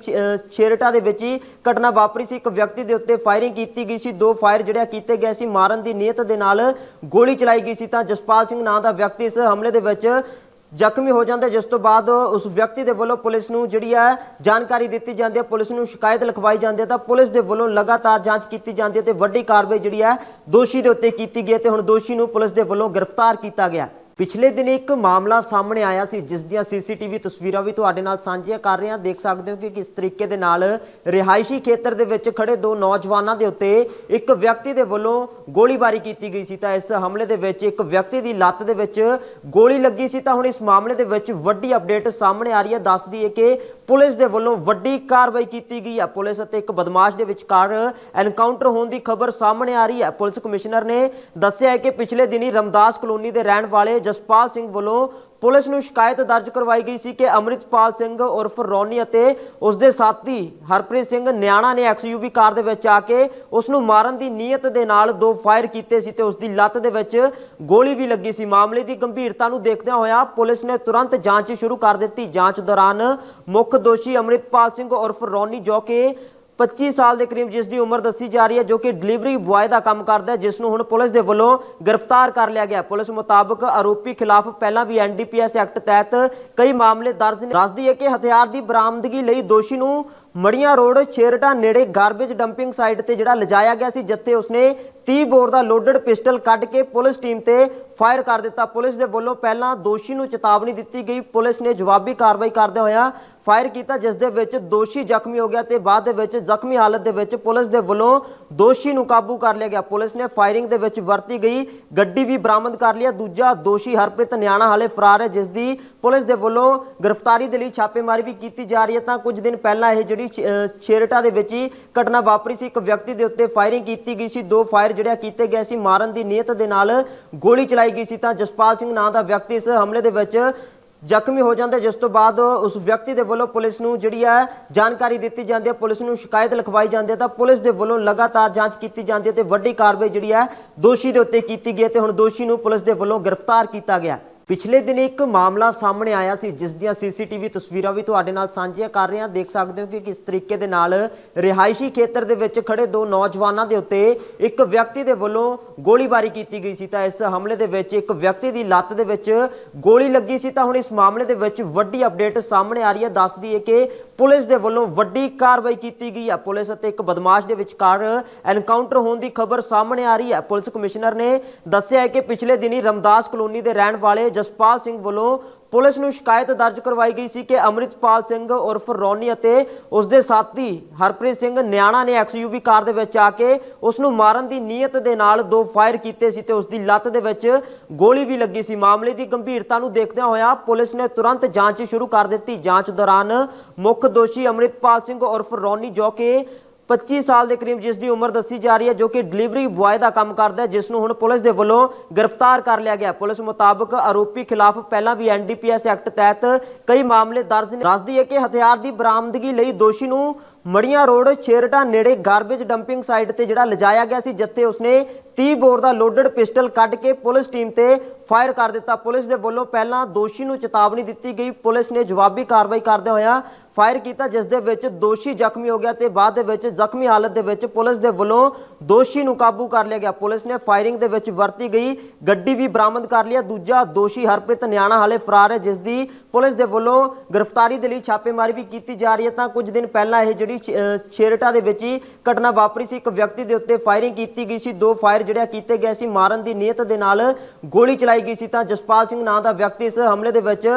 ਛੇਰਟਾ ਦੇ ਵਿੱਚ ਹੀ ਘਟਨਾ ਵਾਪਰੀ ਸੀ। ਇੱਕ ਵਿਅਕਤੀ ਦੇ ਉੱਤੇ ਫਾਇਰਿੰਗ ਕੀਤੀ ਗਈ ਸੀ। ਦੋ ਫਾਇਰ ਜਿਹੜਾ ਕੀਤੇ ਗਏ ਸੀ। ਮਾਰਨ ਦੀ ਨੀਅਤ ਦੇ ਨਾਲ ਗੋਲੀ ਚਲਾਈ ਗਈ ਸੀ। ਤਾਂ ਜਸਪਾਲ ਸਿੰਘ ਨਾਂ ਦਾ ਵਿਅਕਤੀ ਇਸ ਹਮਲੇ ਦੇ ਵਿੱਚ ਜ਼ਖਮੀ ਹੋ ਜਾਂਦਾ, ਜਿਸ ਤੋਂ ਬਾਅਦ ਉਸ ਵਿਅਕਤੀ ਦੇ ਵੱਲੋਂ ਪੁਲਿਸ ਨੂੰ ਜਿਹੜੀ ਹੈ ਜਾਣਕਾਰੀ ਦਿੱਤੀ ਜਾਂਦੀ ਹੈ, ਪੁਲਿਸ ਨੂੰ ਸ਼ਿਕਾਇਤ ਲਿਖਵਾਈ ਜਾਂਦੀ ਹੈ, ਤਾਂ ਪੁਲਿਸ ਦੇ ਵੱਲੋਂ ਲਗਾਤਾਰ ਜਾਂਚ ਕੀਤੀ ਜਾਂਦੀ ਹੈ ਤੇ ਵੱਡੀ ਕਾਰਵਾਈ ਜਿਹੜੀ ਹੈ ਦੋਸ਼ੀ ਦੇ ਉੱਤੇ ਕੀਤੀ ਗਈ ਹੈ ਤੇ ਹੁਣ ਦੋਸ਼ੀ ਨੂੰ ਪੁਲਿਸ ਦੇ ਵੱਲੋਂ ਗ੍ਰਿਫਤਾਰ ਕੀਤਾ ਗਿਆ। ਪਿਛਲੇ ਦਿਨ ਇੱਕ ਮਾਮਲਾ ਸਾਹਮਣੇ ਆਇਆ ਸੀ, ਜਿਸ ਦੀਆਂ ਸੀਸੀਟੀਵੀ ਤਸਵੀਰਾਂ ਵੀ ਤੁਹਾਡੇ ਨਾਲ ਸਾਂਝੀਆਂ ਕਰ ਰਹੇ ਹਾਂ। ਦੇਖ ਸਕਦੇ ਹੋ ਕਿ ਕਿਸ ਤਰੀਕੇ ਦੇ ਨਾਲ ਰਿਹਾਇਸ਼ੀ ਖੇਤਰ ਦੇ ਵਿੱਚ ਖੜੇ ਦੋ ਨੌਜਵਾਨਾਂ ਦੇ ਉੱਤੇ ਇੱਕ ਵਿਅਕਤੀ ਦੇ ਵੱਲੋਂ ਗੋਲੀਬਾਰੀ ਕੀਤੀ ਗਈ ਸੀ। ਤਾਂ ਇਸ ਹਮਲੇ ਦੇ ਵਿੱਚ ਇੱਕ ਵਿਅਕਤੀ ਦੀ ਲੱਤ ਦੇ ਵਿੱਚ ਗੋਲੀ ਲੱਗੀ ਸੀ। ਤਾਂ ਹੁਣ ਇਸ ਮਾਮਲੇ ਦੇ ਵਿੱਚ ਵੱਡੀ ਅਪਡੇਟ ਸਾਹਮਣੇ ਆ ਰਹੀ ਹੈ। ਦੱਸਦੀ ਹੈ ਕਿ ਪੁਲਿਸ ਦੇ ਵੱਲੋਂ ਵੱਡੀ ਕਾਰਵਾਈ ਕੀਤੀ ਗਈ ਹੈ। ਪੁਲਿਸ ਅਤੇ ਇੱਕ ਬਦਮਾਸ਼ ਦੇ ਵਿਚਕਾਰ ਐਨਕਾਊਂਟਰ ਹੋਣ ਦੀ ਖਬਰ ਸਾਹਮਣੇ ਆ ਰਹੀ ਹੈ। ਪੁਲਿਸ ਕਮਿਸ਼ਨਰ ਨੇ ਦੱਸਿਆ ਹੈ ਕਿ ਪਿਛਲੇ ਦਿਨੀ ਰਮਦਾਸ ਕਲੋਨੀ ਦੇ ਰਹਿਣ ਵਾਲੇ ਜਸਪਾਲ ਸਿੰਘ ਵੱਲੋਂ ਪੁਲਿਸ ਨੂੰ ਸ਼ਿਕਾਇਤ ਦਰਜ ਕਰਵਾਈ ਗਈ ਸੀ ਕਿ ਅੰਮ੍ਰਿਤਪਾਲ ਸਿੰਘ ਉਰਫ ਰੌਨੀ ਅਤੇ ਉਸ ਦੇ ਸਾਥੀ ਹਰਪ੍ਰੀਤ ਸਿੰਘ ਨਿਆਣਾ ਨੇ ਐਕਸਯੂਵੀ ਕਾਰ ਦੇ ਵਿੱਚ ਆ ਕੇ ਉਸ ਨੂੰ ਮਾਰਨ ਦੀ ਨੀਅਤ ਦੇ ਨਾਲ ਦੋ ਫਾਇਰ ਕੀਤੇ ਸੀ ਤੇ ਉਸ ਦੀ ਲੱਤ ਦੇ ਵਿੱਚ ਗੋਲੀ ਵੀ ਲੱਗੀ ਸੀ। ਮਾਮਲੇ ਦੀ ਗੰਭੀਰਤਾ ਨੂੰ ਦੇਖਦਿਆਂ ਹੋਇਆ ਪੁਲਿਸ ਨੇ ਤੁਰੰਤ ਜਾਂਚ ਸ਼ੁਰੂ ਕਰ ਦਿੱਤੀ। ਜਾਂਚ ਦੌਰਾਨ ਮੁੱਖ ਦੋਸ਼ੀ ਅੰਮ੍ਰਿਤਪਾਲ ਸਿੰਘ ਉਰਫ ਰੌਨੀ ਜੋ ਕਿ 25 ਸਾਲ ਦੇ ਕਰੀਬ ਜਿਸ ਦੀ ਉਮਰ ਦੱਸੀ ਜਾ ਰਹੀ ਹੈ, ਜੋ ਕਿ ਡਿਲੀਵਰੀ ਬੁਆਏ ਦਾ ਕੰਮ ਕਰਦਾ ਹੈ ਜਿਸ ਨੂੰ ਹੁਣ ਪੁਲਿਸ ਦੇ ਵੱਲੋਂ ਗ੍ਰਿਫਤਾਰ ਕਰ ਲਿਆ ਗਿਆ ਪੁਲਿਸ ਮੁਤਾਬਕ ਆਰੋਪੀ ਖਿਲਾਫ ਪਹਿਲਾਂ ਵੀ ਐਨਡੀਪੀਐਸ ਐਕਟ ਤਹਿਤ ਕਈ ਮਾਮਲੇ ਦਰਜ ਨੇ। ਦੱਸਦੀ ਹੈ ਕਿ ਹਥਿਆਰ ਦੀ ਬਰਾਮਦਗੀ ਲਈ ਦੋਸ਼ੀ ਨੂੰ ਮੜੀਆਂ ਰੋਡ, ਛੇਰਟਾ ਨੇੜੇ ਗਾਰਬੇਜ ਡੰਪਿੰਗ ਸਾਈਟ ਤੇ ਜਿਹੜਾ ਲਿਜਾਇਆ ਗਿਆ ਸੀ, ਜਿੱਥੇ ਉਸਨੇ 30 ਬੋਰ ਦਾ ਲੋਡਡ ਪਿਸਟਲ ਕੱਢ ਕੇ ਪੁਲਿਸ ਟੀਮ ਤੇ ਫਾਇਰ ਕਰ ਦਿੱਤਾ। ਪੁਲਿਸ ਦੇ ਵੱਲੋਂ ਪਹਿਲਾਂ ਦੋਸ਼ੀ ਨੂੰ ਚੇਤਾਵਨੀ ਦਿੱਤੀ ਗਈ। ਪੁਲਿਸ ਨੇ ਜਵਾਬੀ ਕਾਰਵਾਈ ਕਰਦੇ ਹੋਇਆ ਫਾਇਰ ਕੀਤਾ, ਜਿਸ ਦੇ ਵਿੱਚ ਦੋਸ਼ੀ ਜ਼ਖਮੀ ਹੋ ਗਿਆ ਤੇ ਬਾਅਦ ਦੇ ਵਿੱਚ ਜ਼ਖਮੀ ਹਾਲਤ ਦੇ ਵਿੱਚ ਪੁਲਿਸ ਦੇ ਵੱਲੋਂ ਦੋਸ਼ੀ ਨੂੰ ਕਾਬੂ ਕਰ ਲਿਆ ਗਿਆ। ਪੁਲਿਸ ਨੇ ਫਾਇਰਿੰਗ ਦੇ ਵਿੱਚ ਵਰਤੀ ਗਈ, ਗੱਡੀ ਵੀ ਬਰਾਮਦ ਕਰ ਲਿਆ। ਦੂਜਾ ਦੋਸ਼ੀ ਹਰਪ੍ਰੀਤ ਨਿਆਣਾ ਹਾਲੇ ਫਰਾਰ ਹੈ, ਜਿਸ ਦੀ ਪੁਲਿਸ ਦੇ ਵੱਲੋਂ ਗ੍ਰਿਫਤਾਰੀ ਦੇ ਲਈ ਛਾਪੇਮਾਰੀ ਵੀ ਕੀਤੀ ਜਾ ਰਹੀ ਹੈ। ਤਾਂ ਕੁਝ ਦਿਨ ਪਹਿਲਾਂ ਇਹ ਜਿਹੜੀ ਛੇਰਟਾ ਦੇ ਵਿੱਚ ਹੀ ਘਟਨਾ ਵਾਪਰੀ ਸੀ। ਇੱਕ ਵਿਅਕਤੀ ਦੇ ਉੱਤੇ ਫਾਇਰਿੰਗ ਕੀਤੀ ਗਈ ਸੀ। ਦੋ ਫਾਇਰ ਜਿਹੜਾ ਕੀਤੇ ਗਏ ਸੀ, ਮਾਰਨ ਦੀ ਨੀਅਤ ਦੇ ਨਾਲ ਗੋਲੀ ਚਲਾਈ ਗਈ ਸੀ ਤਾਂ ਜਸਪਾਲ ਸਿੰਘ ਨਾਂ ਦਾ ਵਿਅਕਤੀ ਇਸ ਹਮਲੇ ਦੇ ਵਿੱਚ ਜ਼ਖਮੀ ਹੋ ਜਾਂਦਾ ਜਿਸ ਤੋਂ ਬਾਅਦ ਉਸ ਵਿਅਕਤੀ ਦੇ ਵੱਲੋਂ ਪੁਲਿਸ ਨੂੰ ਜਿਹੜੀ ਹੈ ਜਾਣਕਾਰੀ ਦਿੱਤੀ ਜਾਂਦੀ ਹੈ, ਪੁਲਿਸ ਨੂੰ ਸ਼ਿਕਾਇਤ ਲਿਖਵਾਈ ਜਾਂਦੀ ਹੈ ਤਾਂ ਪੁਲਿਸ ਦੇ ਵੱਲੋਂ ਲਗਾਤਾਰ ਜਾਂਚ ਕੀਤੀ ਜਾਂਦੀ ਹੈ ਤੇ ਵੱਡੀ ਕਾਰਵਾਈ ਜਿਹੜੀ ਹੈ ਦੋਸ਼ੀ ਦੇ ਉੱਤੇ ਕੀਤੀ ਗਈ ਹੈ ਤੇ ਹੁਣ ਦੋਸ਼ੀ ਨੂੰ ਪੁਲਿਸ ਦੇ ਵੱਲੋਂ ਗ੍ਰਿਫਤਾਰ ਕੀਤਾ ਗਿਆ ਪਿਛਲੇ ਦਿਨ ਇੱਕ ਮਾਮਲਾ ਸਾਹਮਣੇ ਆਇਆ ਸੀ, ਜਿਸ ਦੀਆਂ ਸੀਸੀਟੀਵੀ ਤਸਵੀਰਾਂ ਵੀ ਤੁਹਾਡੇ ਨਾਲ ਸਾਂਝੀਆਂ ਕਰ ਰਹੇ ਹਾਂ। ਦੇਖ ਸਕਦੇ ਹੋ ਕਿ ਕਿਸ ਤਰੀਕੇ ਦੇ ਨਾਲ ਰਿਹਾਇਸ਼ੀ ਖੇਤਰ ਦੇ ਵਿੱਚ ਖੜੇ ਦੋ ਨੌਜਵਾਨਾਂ ਦੇ ਉੱਤੇ ਇੱਕ ਵਿਅਕਤੀ ਦੇ ਵੱਲੋਂ ਗੋਲੀਬਾਰੀ ਕੀਤੀ ਗਈ ਸੀ। ਤਾਂ ਇਸ ਹਮਲੇ ਦੇ ਵਿੱਚ ਇੱਕ ਵਿਅਕਤੀ ਦੀ ਲੱਤ ਦੇ ਵਿੱਚ ਗੋਲੀ ਲੱਗੀ ਸੀ। ਤਾਂ ਹੁਣ ਇਸ ਮਾਮਲੇ ਦੇ ਵਿੱਚ ਵੱਡੀ ਅਪਡੇਟ ਸਾਹਮਣੇ ਆ ਰਹੀ ਹੈ। ਦੱਸਦੀ ਹੈ ਕਿ ਪੁਲਿਸ ਦੇ ਵੱਲੋਂ ਵੱਡੀ ਕਾਰਵਾਈ ਕੀਤੀ ਗਈ ਹੈ। ਪੁਲਿਸ ਅਤੇ ਇੱਕ ਬਦਮਾਸ਼ ਦੇ ਵਿਚਕਾਰ ਐਨਕਾਊਂਟਰ ਹੋਣ ਦੀ ਖਬਰ ਸਾਹਮਣੇ ਆ ਰਹੀ ਹੈ। ਪੁਲਿਸ ਕਮਿਸ਼ਨਰ ਨੇ ਦੱਸਿਆ ਹੈ ਕਿ ਪਿਛਲੇ ਦਿਨੀ ਰਮਦਾਸ ਕਲੋਨੀ ਦੇ ਰਹਿਣ ਵਾਲੇ ਜਸਪਾਲ ਸਿੰਘ ਵੱਲੋਂ ਪੁਲਿਸ ਨੂੰ ਸ਼ਿਕਾਇਤ ਦਰਜ ਕਰਵਾਈ ਗਈ ਸੀ ਕਿ ਅੰਮ੍ਰਿਤਪਾਲ ਸਿੰਘ ਉਰਫ ਰੌਨੀ ਅਤੇ ਉਸ ਦੇ ਸਾਥੀ ਹਰਪ੍ਰੀਤ ਸਿੰਘ ਨਿਆਣਾ ਨੇ ਐਕਸਯੂਵੀ ਕਾਰ ਦੇ ਵਿੱਚ ਆ ਕੇ ਉਸ ਨੂੰ ਮਾਰਨ ਦੀ ਨੀਅਤ ਦੇ ਨਾਲ ਦੋ ਫਾਇਰ ਕੀਤੇ ਸੀ ਤੇ ਉਸ ਦੀ ਲੱਤ ਦੇ ਵਿੱਚ ਗੋਲੀ ਵੀ ਲੱਗੀ ਸੀ। ਮਾਮਲੇ ਦੀ ਗੰਭੀਰਤਾ ਨੂੰ ਦੇਖਦਿਆਂ ਹੋਇਆ ਪੁਲਿਸ ਨੇ ਤੁਰੰਤ ਜਾਂਚ ਸ਼ੁਰੂ ਕਰ ਦਿੱਤੀ। ਜਾਂਚ ਦੌਰਾਨ ਮੁੱਖ ਦੋਸ਼ੀ ਅੰਮ੍ਰਿਤਪਾਲ ਸਿੰਘ ਉਰਫ ਰੌਨੀ ਜੋ ਕਿ 25 ਸਾਲ ਦੇ ਕਰੀਬ ਜਿਸ ਦੀ ਉਮਰ ਦੱਸੀ ਜਾ ਰਹੀ ਹੈ, ਜੋ ਕਿ ਡਿਲੀਵਰੀ ਬੁਆਏ ਦਾ ਕੰਮ ਕਰਦਾ ਹੈ ਜਿਸ ਨੂੰ ਹੁਣ ਪੁਲਿਸ ਦੇ ਵੱਲੋਂ ਗ੍ਰਿਫਤਾਰ ਕਰ ਲਿਆ ਗਿਆ। ਪੁਲਿਸ ਮੁਤਾਬਕ ਆਰੋਪੀ ਖਿਲਾਫ ਪਹਿਲਾਂ ਵੀ ਐਨਡੀਪੀਐਸ ਐਕਟ ਤਹਿਤ ਕਈ ਮਾਮਲੇ ਦਰਜ ਨੇ। ਦੱਸਦੀ ਹੈ ਕਿ ਹਥਿਆਰ ਦੀ ਬਰਾਮਦਗੀ ਲਈ ਦੋਸ਼ੀ ਨੂੰ ਮੜੀਆਂ ਰੋਡ, ਛੇਰਟਾ ਨੇੜੇ ਗਾਰਬੇਜ ਡੰਪਿੰਗ ਸਾਈਟ ਤੇ ਜਿਹੜਾ ਲਿਜਾਇਆ ਗਿਆ ਸੀ, ਜਿੱਥੇ ਉਸਨੇ 30 ਬੋਰ ਦਾ ਲੋਡਡ ਪਿਸਟਲ ਕੱਢ ਕੇ ਪੁਲਿਸ ਟੀਮ ਤੇ ਫਾਇਰ ਕਰ ਦਿੱਤਾ। ਪੁਲਿਸ ਦੇ ਵੱਲੋਂ ਪਹਿਲਾਂ ਦੋਸ਼ੀ ਨੂੰ ਚੇਤਾਵਨੀ ਦਿੱਤੀ ਗਈ। ਪੁਲਿਸ ਨੇ ਜਵਾਬੀ ਕਾਰਵਾਈ ਕਰਦੇ ਹੋਇਆ ਫਾਇਰ ਕੀਤਾ, ਜਿਸ ਦੇ ਵਿੱਚ ਦੋਸ਼ੀ ਜ਼ਖਮੀ ਹੋ ਗਿਆ ਤੇ ਬਾਅਦ ਦੇ ਵਿੱਚ ਜ਼ਖਮੀ ਹਾਲਤ ਦੇ ਵਿੱਚ ਪੁਲਿਸ ਦੇ ਵੱਲੋਂ ਦੋਸ਼ੀ ਨੂੰ ਕਾਬੂ ਕਰ ਲਿਆ ਗਿਆ। ਪੁਲਿਸ ਨੇ ਫਾਇਰਿੰਗ ਦੇ ਵਿੱਚ ਵਰਤੀ ਗਈ, ਗੱਡੀ ਵੀ ਬਰਾਮਦ ਕਰ ਲਿਆ। ਦੂਜਾ ਦੋਸ਼ੀ ਹਰਪ੍ਰੀਤ ਨਿਆਣਾ ਹਾਲੇ ਫਰਾਰ ਹੈ, ਜਿਸ ਦੀ ਪੁਲਿਸ ਦੇ ਵੱਲੋਂ ਗ੍ਰਿਫਤਾਰੀ ਦੇ ਲਈ ਛਾਪੇਮਾਰੀ ਵੀ ਕੀਤੀ ਜਾ ਰਹੀ ਹੈ। ਤਾਂ ਕੁਝ ਦਿਨ ਪਹਿਲਾਂ ਇਹ ਜਿਹੜੀ ਛ- ਛੇਰਟਾ ਦੇ ਵਿੱਚ ਹੀ ਘਟਨਾ ਵਾਪਰੀ ਸੀ। ਇੱਕ ਵਿਅਕਤੀ ਦੇ ਉੱਤੇ ਫਾਇਰਿੰਗ ਕੀਤੀ ਗਈ ਸੀ। ਦੋ ਫਾਇਰ ਜਿਹੜਾ ਕੀਤੇ ਗਏ ਸੀ। ਮਾਰਨ ਦੀ ਨੀਅਤ ਦੇ ਨਾਲ ਗੋਲੀ ਚਲਾਈ ਗਈ ਸੀ। ਤਾਂ ਜਸਪਾਲ ਸਿੰਘ ਨਾਂ ਦਾ ਵਿਅਕਤੀ ਇਸ ਹਮਲੇ ਦੇ ਵਿੱਚ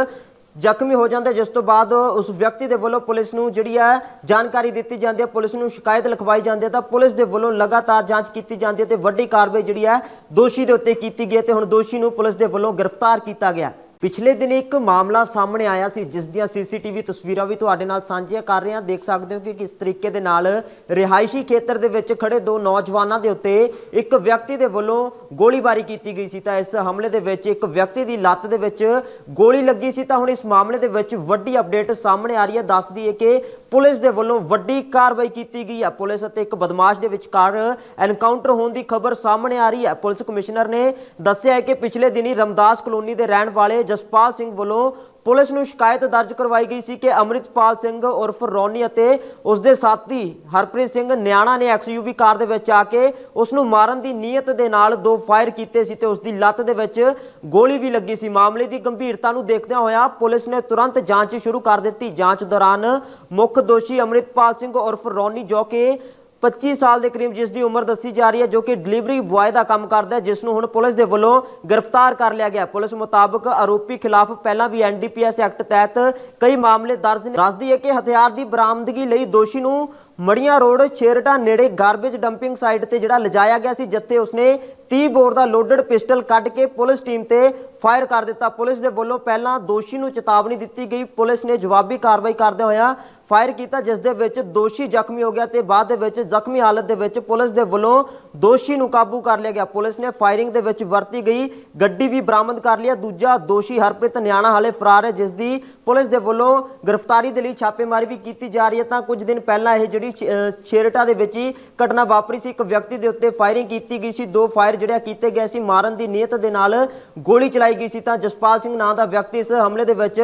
ਜ਼ਖਮੀ ਹੋ ਜਾਂਦਾ, ਜਿਸ ਤੋਂ ਬਾਅਦ ਉਸ ਵਿਅਕਤੀ ਦੇ ਵੱਲੋਂ ਪੁਲਿਸ ਨੂੰ ਜਿਹੜੀ ਹੈ ਜਾਣਕਾਰੀ ਦਿੱਤੀ ਜਾਂਦੀ ਹੈ, ਪੁਲਿਸ ਨੂੰ ਸ਼ਿਕਾਇਤ ਲਿਖਵਾਈ ਜਾਂਦੀ ਹੈ, ਤਾਂ ਪੁਲਿਸ ਦੇ ਵੱਲੋਂ ਲਗਾਤਾਰ ਜਾਂਚ ਕੀਤੀ ਜਾਂਦੀ ਹੈ ਤੇ ਵੱਡੀ ਕਾਰਵਾਈ ਜਿਹੜੀ ਹੈ ਦੋਸ਼ੀ ਦੇ ਉੱਤੇ ਕੀਤੀ ਗਈ ਹੈ ਤੇ ਹੁਣ ਦੋਸ਼ੀ ਨੂੰ ਪੁਲਿਸ ਦੇ ਵੱਲੋਂ ਗ੍ਰਿਫਤਾਰ ਕੀਤਾ ਗਿਆ। ਪਿਛਲੇ ਦਿਨ ਇੱਕ ਮਾਮਲਾ ਸਾਹਮਣੇ ਆਇਆ ਸੀ, ਜਿਸ ਦੀਆਂ ਸੀਸੀਟੀਵੀ ਤਸਵੀਰਾਂ ਵੀ ਤੁਹਾਡੇ ਨਾਲ ਸਾਂਝੀਆਂ ਕਰ ਰਹੇ ਹਾਂ। ਦੇਖ ਸਕਦੇ ਹੋ ਕਿ ਕਿਸ ਤਰੀਕੇ ਦੇ ਨਾਲ ਰਿਹਾਇਸ਼ੀ ਖੇਤਰ ਦੇ ਵਿੱਚ ਖੜੇ ਦੋ ਨੌਜਵਾਨਾਂ ਦੇ ਉੱਤੇ ਇੱਕ ਵਿਅਕਤੀ ਦੇ ਵੱਲੋਂ ਗੋਲੀਬਾਰੀ ਕੀਤੀ ਗਈ ਸੀ। ਤਾਂ ਇਸ ਹਮਲੇ ਦੇ ਵਿੱਚ ਇੱਕ ਵਿਅਕਤੀ ਦੀ ਲੱਤ ਦੇ ਵਿੱਚ ਗੋਲੀ ਲੱਗੀ ਸੀ। ਤਾਂ ਹੁਣ ਇਸ ਮਾਮਲੇ ਦੇ ਵਿੱਚ ਵੱਡੀ ਅਪਡੇਟ ਸਾਹਮਣੇ ਆ ਰਹੀ ਹੈ। ਦੱਸਦੀ ਹੈ ਕਿ ਪੁਲਿਸ ਦੇ ਵੱਲੋਂ ਵੱਡੀ ਕਾਰਵਾਈ ਕੀਤੀ ਗਈ ਹੈ। ਪੁਲਿਸ ਅਤੇ ਇੱਕ ਬਦਮਾਸ਼ ਦੇ ਵਿਚਕਾਰ ਐਨਕਾਊਂਟਰ ਹੋਣ ਦੀ ਖਬਰ ਸਾਹਮਣੇ ਆ ਰਹੀ ਹੈ। ਪੁਲਿਸ ਕਮਿਸ਼ਨਰ ਨੇ ਦੱਸਿਆ ਹੈ ਕਿ ਪਿਛਲੇ ਦਿਨੀ ਰਮਦਾਸ ਕਲੋਨੀ ਦੇ ਰਹਿਣ ਵਾਲੇ ਜਸਪਾਲ ਸਿੰਘ ਵੱਲੋਂ ਪੁਲਿਸ ਨੂੰ ਸ਼ਿਕਾਇਤ ਦਰਜ ਕਰਵਾਈ ਗਈ ਸੀ ਕਿ ਅੰਮ੍ਰਿਤਪਾਲ ਸਿੰਘ ਉਰਫ ਰੌਨੀ ਅਤੇ ਉਸ ਦੇ ਸਾਥੀ ਹਰਪ੍ਰੀਤ ਸਿੰਘ ਨਿਆਣਾ ਨੇ ਐਕਸਯੂਵੀ ਕਾਰ ਦੇ ਵਿੱਚ ਆ ਕੇ ਉਸ ਨੂੰ ਮਾਰਨ ਦੀ ਨੀਅਤ ਦੇ ਨਾਲ ਦੋ ਫਾਇਰ ਕੀਤੇ ਸੀ ਤੇ ਉਸ ਦੀ ਲੱਤ ਦੇ ਵਿੱਚ ਗੋਲੀ ਵੀ ਲੱਗੀ ਸੀ। ਮਾਮਲੇ ਦੀ ਗੰਭੀਰਤਾ ਨੂੰ ਦੇਖਦਿਆਂ ਹੋਇਆ ਪੁਲਿਸ ਨੇ ਤੁਰੰਤ ਜਾਂਚ ਸ਼ੁਰੂ ਕਰ ਦਿੱਤੀ। ਜਾਂਚ ਦੌਰਾਨ ਮੁੱਖ ਦੋਸ਼ੀ ਅੰਮ੍ਰਿਤਪਾਲ ਸਿੰਘ ਉਰਫ ਰੌਨੀ ਜੋ ਕਿ 25 ਸਾਲ ਦੇ ਕਰੀਬ ਜਿਸ ਦੀ ਉਮਰ ਦੱਸੀ ਜਾ ਰਹੀ ਹੈ, ਜੋ ਕਿ ਡਿਲੀਵਰੀ ਬੁਆਏ ਦਾ ਕੰਮ ਕਰਦਾ ਹੈ, ਜਿਸ ਨੂੰ ਹੁਣ ਪੁਲਿਸ ਦੇ ਵੱਲੋਂ ਗ੍ਰਿਫਤਾਰ ਕਰ ਲਿਆ ਗਿਆ। ਪੁਲਿਸ ਮੁਤਾਬਕ ਆਰੋਪੀ ਖਿਲਾਫ ਪਹਿਲਾਂ ਵੀ ਐਨਡੀਪੀਐਸ ਐਕਟ ਤਹਿਤ ਕਈ ਮਾਮਲੇ ਦਰਜ ਨੇ। ਦੱਸਦੀ ਹੈ ਕਿ ਹਥਿਆਰ ਦੀ ਬਰਾਮਦਗੀ ਲਈ ਦੋਸ਼ੀ ਨੂੰ ਮੜੀਆਂ ਰੋਡ, ਛੇਰਟਾ ਨੇੜੇ ਗਾਰਬੇਜ ਡੰਪਿੰਗ ਸਾਈਟ ਤੇ ਜਿਹੜਾ ਲਿਜਾਇਆ ਗਿਆ ਸੀ, ਜਿੱਥੇ ਉਸਨੇ 30 ਬੋਰ ਦਾ ਲੋਡਡ ਪਿਸਟਲ ਕੱਢ ਕੇ ਪੁਲਿਸ ਟੀਮ ਤੇ ਫਾਇਰ ਕਰ ਦਿੱਤਾ। ਪੁਲਿਸ ਦੇ ਵੱਲੋਂ ਪਹਿਲਾਂ ਦੋਸ਼ੀ ਨੂੰ ਚੇਤਾਵਨੀ ਦਿੱਤੀ ਗਈ। ਪੁਲਿਸ ਨੇ ਜਵਾਬੀ ਕਾਰਵਾਈ ਕਰਦੇ ਹੋਇਆ ਫਾਇਰ ਕੀਤਾ, ਜਿਸ ਦੇ ਵਿੱਚ ਦੋਸ਼ੀ ਜ਼ਖਮੀ ਹੋ ਗਿਆ ਤੇ ਬਾਅਦ ਦੇ ਵਿੱਚ ਜ਼ਖਮੀ ਹਾਲਤ ਦੇ ਵਿੱਚ ਪੁਲਿਸ ਦੇ ਵੱਲੋਂ ਦੋਸ਼ੀ ਨੂੰ ਕਾਬੂ ਕਰ ਲਿਆ ਗਿਆ। ਪੁਲਿਸ ਨੇ ਫਾਇਰਿੰਗ ਦੇ ਵਿੱਚ ਵਰਤੀ ਗਈ, ਗੱਡੀ ਵੀ ਬਰਾਮਦ ਕਰ ਲਿਆ। ਦੂਜਾ ਦੋਸ਼ੀ ਹਰਪ੍ਰੀਤ ਨਿਆਣਾ ਹਾਲੇ ਫਰਾਰ ਹੈ, ਜਿਸ ਦੀ ਪੁਲਿਸ ਦੇ ਵੱਲੋਂ ਗ੍ਰਿਫਤਾਰੀ ਦੇ ਲਈ ਛਾਪੇਮਾਰੀ ਵੀ ਕੀਤੀ ਜਾ ਰਹੀ ਹੈ। ਤਾਂ ਕੁਝ ਦਿਨ ਪਹਿਲਾਂ ਇਹ ਜਿਹੜੀ ਛ- ਛੇਰਟਾ ਦੇ ਵਿੱਚ ਹੀ ਘਟਨਾ ਵਾਪਰੀ ਸੀ। ਇੱਕ ਵਿਅਕਤੀ ਦੇ ਉੱਤੇ ਫਾਇਰਿੰਗ ਕੀਤੀ ਗਈ ਸੀ। ਦੋ ਫਾਇਰ ਜਿਹੜਾ ਕੀਤੇ ਗਏ ਸੀ, ਮਾਰਨ ਦੀ ਨੀਅਤ ਦੇ ਨਾਲ ਗੋਲੀ ਚਲਾਈ ਗਈ ਸੀ ਤਾਂ ਜਸਪਾਲ ਸਿੰਘ ਨਾਂ ਦਾ ਵਿਅਕਤੀ ਇਸ ਹਮਲੇ ਦੇ ਵਿੱਚ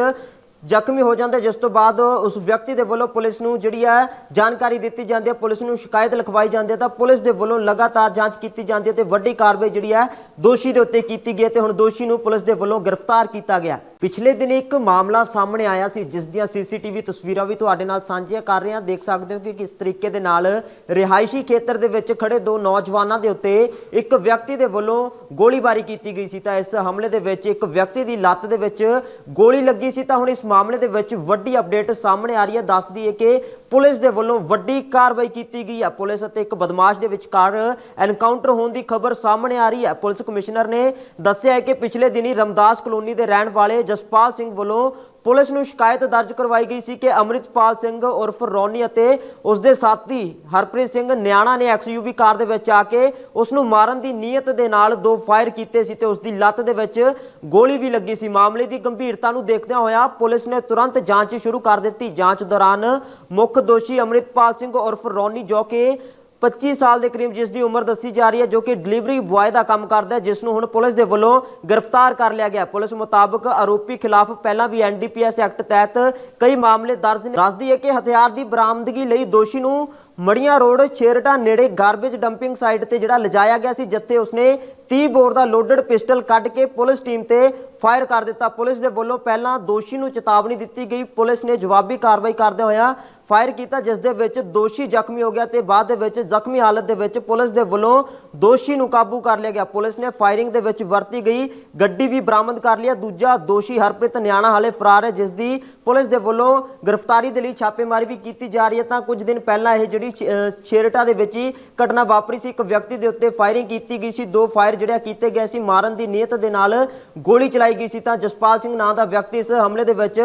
ਜ਼ਖਮੀ ਹੋ ਜਾਂਦਾ ਜਿਸ ਤੋਂ ਬਾਅਦ ਉਸ ਵਿਅਕਤੀ ਦੇ ਵੱਲੋਂ ਪੁਲਿਸ ਨੂੰ ਜਿਹੜੀ ਹੈ ਜਾਣਕਾਰੀ ਦਿੱਤੀ ਜਾਂਦੀ ਹੈ, ਪੁਲਿਸ ਨੂੰ ਸ਼ਿਕਾਇਤ ਲਿਖਵਾਈ ਜਾਂਦੀ ਹੈ ਤਾਂ ਪੁਲਿਸ ਦੇ ਵੱਲੋਂ ਲਗਾਤਾਰ ਜਾਂਚ ਕੀਤੀ ਜਾਂਦੀ ਹੈ ਤੇ ਵੱਡੀ ਕਾਰਵਾਈ ਜਿਹੜੀ ਹੈ ਦੋਸ਼ੀ ਦੇ ਉੱਤੇ ਕੀਤੀ ਗਈ ਹੈ ਤੇ ਹੁਣ ਦੋਸ਼ੀ ਨੂੰ ਪੁਲਿਸ ਦੇ ਵੱਲੋਂ ਗ੍ਰਿਫਤਾਰ ਕੀਤਾ ਗਿਆ ਪਿਛਲੇ ਦਿਨ ਇੱਕ ਮਾਮਲਾ ਸਾਹਮਣੇ ਆਇਆ ਸੀ, ਜਿਸ ਦੀਆਂ ਸੀਸੀਟੀਵੀ ਤਸਵੀਰਾਂ ਵੀ ਤੁਹਾਡੇ ਨਾਲ ਸਾਂਝੀਆਂ ਕਰ ਰਹੇ ਹਾਂ। ਦੇਖ ਸਕਦੇ ਹੋ ਕਿ ਕਿਸ ਤਰੀਕੇ ਦੇ ਨਾਲ ਰਿਹਾਇਸ਼ੀ ਖੇਤਰ ਦੇ ਵਿੱਚ ਖੜੇ ਦੋ ਨੌਜਵਾਨਾਂ ਦੇ ਉੱਤੇ ਇੱਕ ਵਿਅਕਤੀ ਦੇ ਵੱਲੋਂ ਗੋਲੀਬਾਰੀ ਕੀਤੀ ਗਈ ਸੀ। ਤਾਂ ਇਸ ਹਮਲੇ ਦੇ ਵਿੱਚ ਇੱਕ ਵਿਅਕਤੀ ਦੀ ਲੱਤ ਦੇ ਵਿੱਚ ਗੋਲੀ ਲੱਗੀ ਸੀ। ਤਾਂ ਹੁਣ ਇਸ ਮਾਮਲੇ ਦੇ ਵਿੱਚ ਵੱਡੀ ਅਪਡੇਟ ਸਾਹਮਣੇ ਆ ਰਹੀ ਹੈ। ਦੱਸਦੀ ਹੈ ਕਿ ਪੁਲਿਸ ਦੇ ਵੱਲੋਂ ਵੱਡੀ ਕਾਰਵਾਈ ਕੀਤੀ ਗਈ ਹੈ। ਪੁਲਿਸ ਅਤੇ ਇੱਕ ਬਦਮਾਸ਼ ਦੇ ਵਿਚਕਾਰ ਐਨਕਾਊਂਟਰ ਹੋਣ ਦੀ ਖਬਰ ਸਾਹਮਣੇ ਆ ਰਹੀ ਹੈ। ਪੁਲਿਸ ਕਮਿਸ਼ਨਰ ਨੇ ਦੱਸਿਆ ਹੈ ਕਿ ਪਿਛਲੇ ਦਿਨੀ ਰਮਦਾਸ ਕਲੋਨੀ ਦੇ ਰਹਿਣ ਵਾਲੇ ਜਸਪਾਲ ਸਿੰਘ ਵੱਲੋਂ ਪੁਲਿਸ ਨੂੰ ਸ਼ਿਕਾਇਤ ਦਰਜ ਕਰਵਾਈ ਗਈ ਸੀ ਕਿ ਅੰਮ੍ਰਿਤਪਾਲ ਸਿੰਘ ਉਰਫ ਰੌਨੀ ਅਤੇ ਉਸ ਦੇ ਸਾਥੀ ਹਰਪ੍ਰੀਤ ਸਿੰਘ ਨਿਆਣਾ ਨੇ ਐਕਸਯੂਵੀ ਕਾਰ ਦੇ ਵਿੱਚ ਆ ਕੇ ਉਸ ਨੂੰ ਮਾਰਨ ਦੀ ਨੀਅਤ ਦੇ ਨਾਲ ਦੋ ਫਾਇਰ ਕੀਤੇ ਸੀ ਤੇ ਉਸ ਦੀ ਲੱਤ ਦੇ ਵਿੱਚ ਗੋਲੀ ਵੀ ਲੱਗੀ ਸੀ। ਮਾਮਲੇ ਦੀ ਗੰਭੀਰਤਾ ਨੂੰ ਦੇਖਦਿਆਂ ਹੋਇਆ ਪੁਲਿਸ ਨੇ ਤੁਰੰਤ ਜਾਂਚ ਸ਼ੁਰੂ ਕਰ ਦਿੱਤੀ। ਜਾਂਚ ਦੌਰਾਨ ਮੁੱਖ ਦੋਸ਼ੀ ਅੰਮ੍ਰਿਤਪਾਲ ਸਿੰਘ ਉਰਫ ਰੌਨੀ ਜੋ ਕਿ 25 ਸਾਲ ਦੇ ਕਰੀਬ ਜਿਸ ਦੀ ਉਮਰ ਦੱਸੀ ਜਾ ਰਹੀ ਹੈ, ਜੋ ਕਿ ਡਿਲੀਵਰੀ ਬੁਆਏ ਦਾ ਕੰਮ ਕਰਦਾ ਹੈ, ਜਿਸ ਨੂੰ ਹੁਣ ਪੁਲਿਸ ਦੇ ਵੱਲੋਂ ਗ੍ਰਿਫਤਾਰ ਕਰ ਲਿਆ ਗਿਆ। ਪੁਲਿਸ ਮੁਤਾਬਕ ਆਰੋਪੀ ਖਿਲਾਫ ਪਹਿਲਾਂ ਵੀ ਐਨਡੀਪੀਐਸ ਐਕਟ ਤਹਿਤ ਕਈ ਮਾਮਲੇ ਦਰਜ ਨੇ। ਦੱਸਦੀ ਹੈ ਕਿ ਹਥਿਆਰ ਦੀ ਬਰਾਮਦਗੀ ਲਈ ਦੋਸ਼ੀ ਨੂੰ ਮੜੀਆਂ ਰੋਡ, ਛੇਰਟਾ ਨੇੜੇ ਗਾਰਬੇਜ ਡੰਪਿੰਗ ਸਾਈਟ ਤੇ ਜਿਹੜਾ ਲਿਜਾਇਆ ਗਿਆ ਸੀ, ਜਿੱਥੇ ਉਸਨੇ 30 ਬੋਰ ਦਾ ਲੋਡਡ ਪਿਸਟਲ ਕੱਢ ਕੇ ਪੁਲਿਸ ਟੀਮ ਤੇ ਫਾਇਰ ਕਰ ਦਿੱਤਾ। ਪੁਲਿਸ ਦੇ ਵੱਲੋਂ ਪਹਿਲਾਂ ਦੋਸ਼ੀ ਨੂੰ ਚੇਤਾਵਨੀ ਦਿੱਤੀ ਗਈ। ਪੁਲਿਸ ਨੇ ਜਵਾਬੀ ਕਾਰਵਾਈ ਕਰਦੇ ਹੋਇਆ ਫਾਇਰ ਕੀਤਾ, ਜਿਸ ਦੇ ਵਿੱਚ ਦੋਸ਼ੀ ਜ਼ਖਮੀ ਹੋ ਗਿਆ ਤੇ ਬਾਅਦ ਦੇ ਵਿੱਚ ਜ਼ਖਮੀ ਹਾਲਤ ਦੇ ਵਿੱਚ ਪੁਲਿਸ ਦੇ ਵੱਲੋਂ ਦੋਸ਼ੀ ਨੂੰ ਕਾਬੂ ਕਰ ਲਿਆ ਗਿਆ। ਪੁਲਿਸ ਨੇ ਫਾਇਰਿੰਗ ਦੇ ਵਿੱਚ ਵਰਤੀ ਗਈ, ਗੱਡੀ ਵੀ ਬਰਾਮਦ ਕਰ ਲਿਆ। ਦੂਜਾ ਦੋਸ਼ੀ ਹਰਪ੍ਰੀਤ ਨਿਆਣਾ ਹਾਲੇ ਫਰਾਰ ਹੈ, ਜਿਸ ਦੀ ਪੁਲਿਸ ਦੇ ਵੱਲੋਂ ਗ੍ਰਿਫਤਾਰੀ ਦੇ ਲਈ ਛਾਪੇਮਾਰੀ ਵੀ ਕੀਤੀ ਜਾ ਰਹੀ ਹੈ। ਤਾਂ ਕੁਝ ਦਿਨ ਪਹਿਲਾਂ ਇਹ ਜਿਹੜੀ ਛ- ਛੇਰਟਾ ਦੇ ਵਿੱਚ ਹੀ ਘਟਨਾ ਵਾਪਰੀ ਸੀ। ਇੱਕ ਵਿਅਕਤੀ ਦੇ ਉੱਤੇ ਫਾਇਰਿੰਗ ਕੀਤੀ ਗਈ ਸੀ। ਦੋ ਫਾਇਰ ਜਿਹੜੇ ਕੀਤੇ ਗਏ ਸੀ, ਮਾਰਨ ਦੀ ਨੀਅਤ ਦੇ ਨਾਲ ਗੋਲੀ ਚਲਾਈ ਗਈ ਸੀ ਤਾਂ ਜਸਪਾਲ ਸਿੰਘ ਨਾਂ ਦਾ ਵਿਅਕਤੀ ਇਸ ਹਮਲੇ ਦੇ ਵਿੱਚ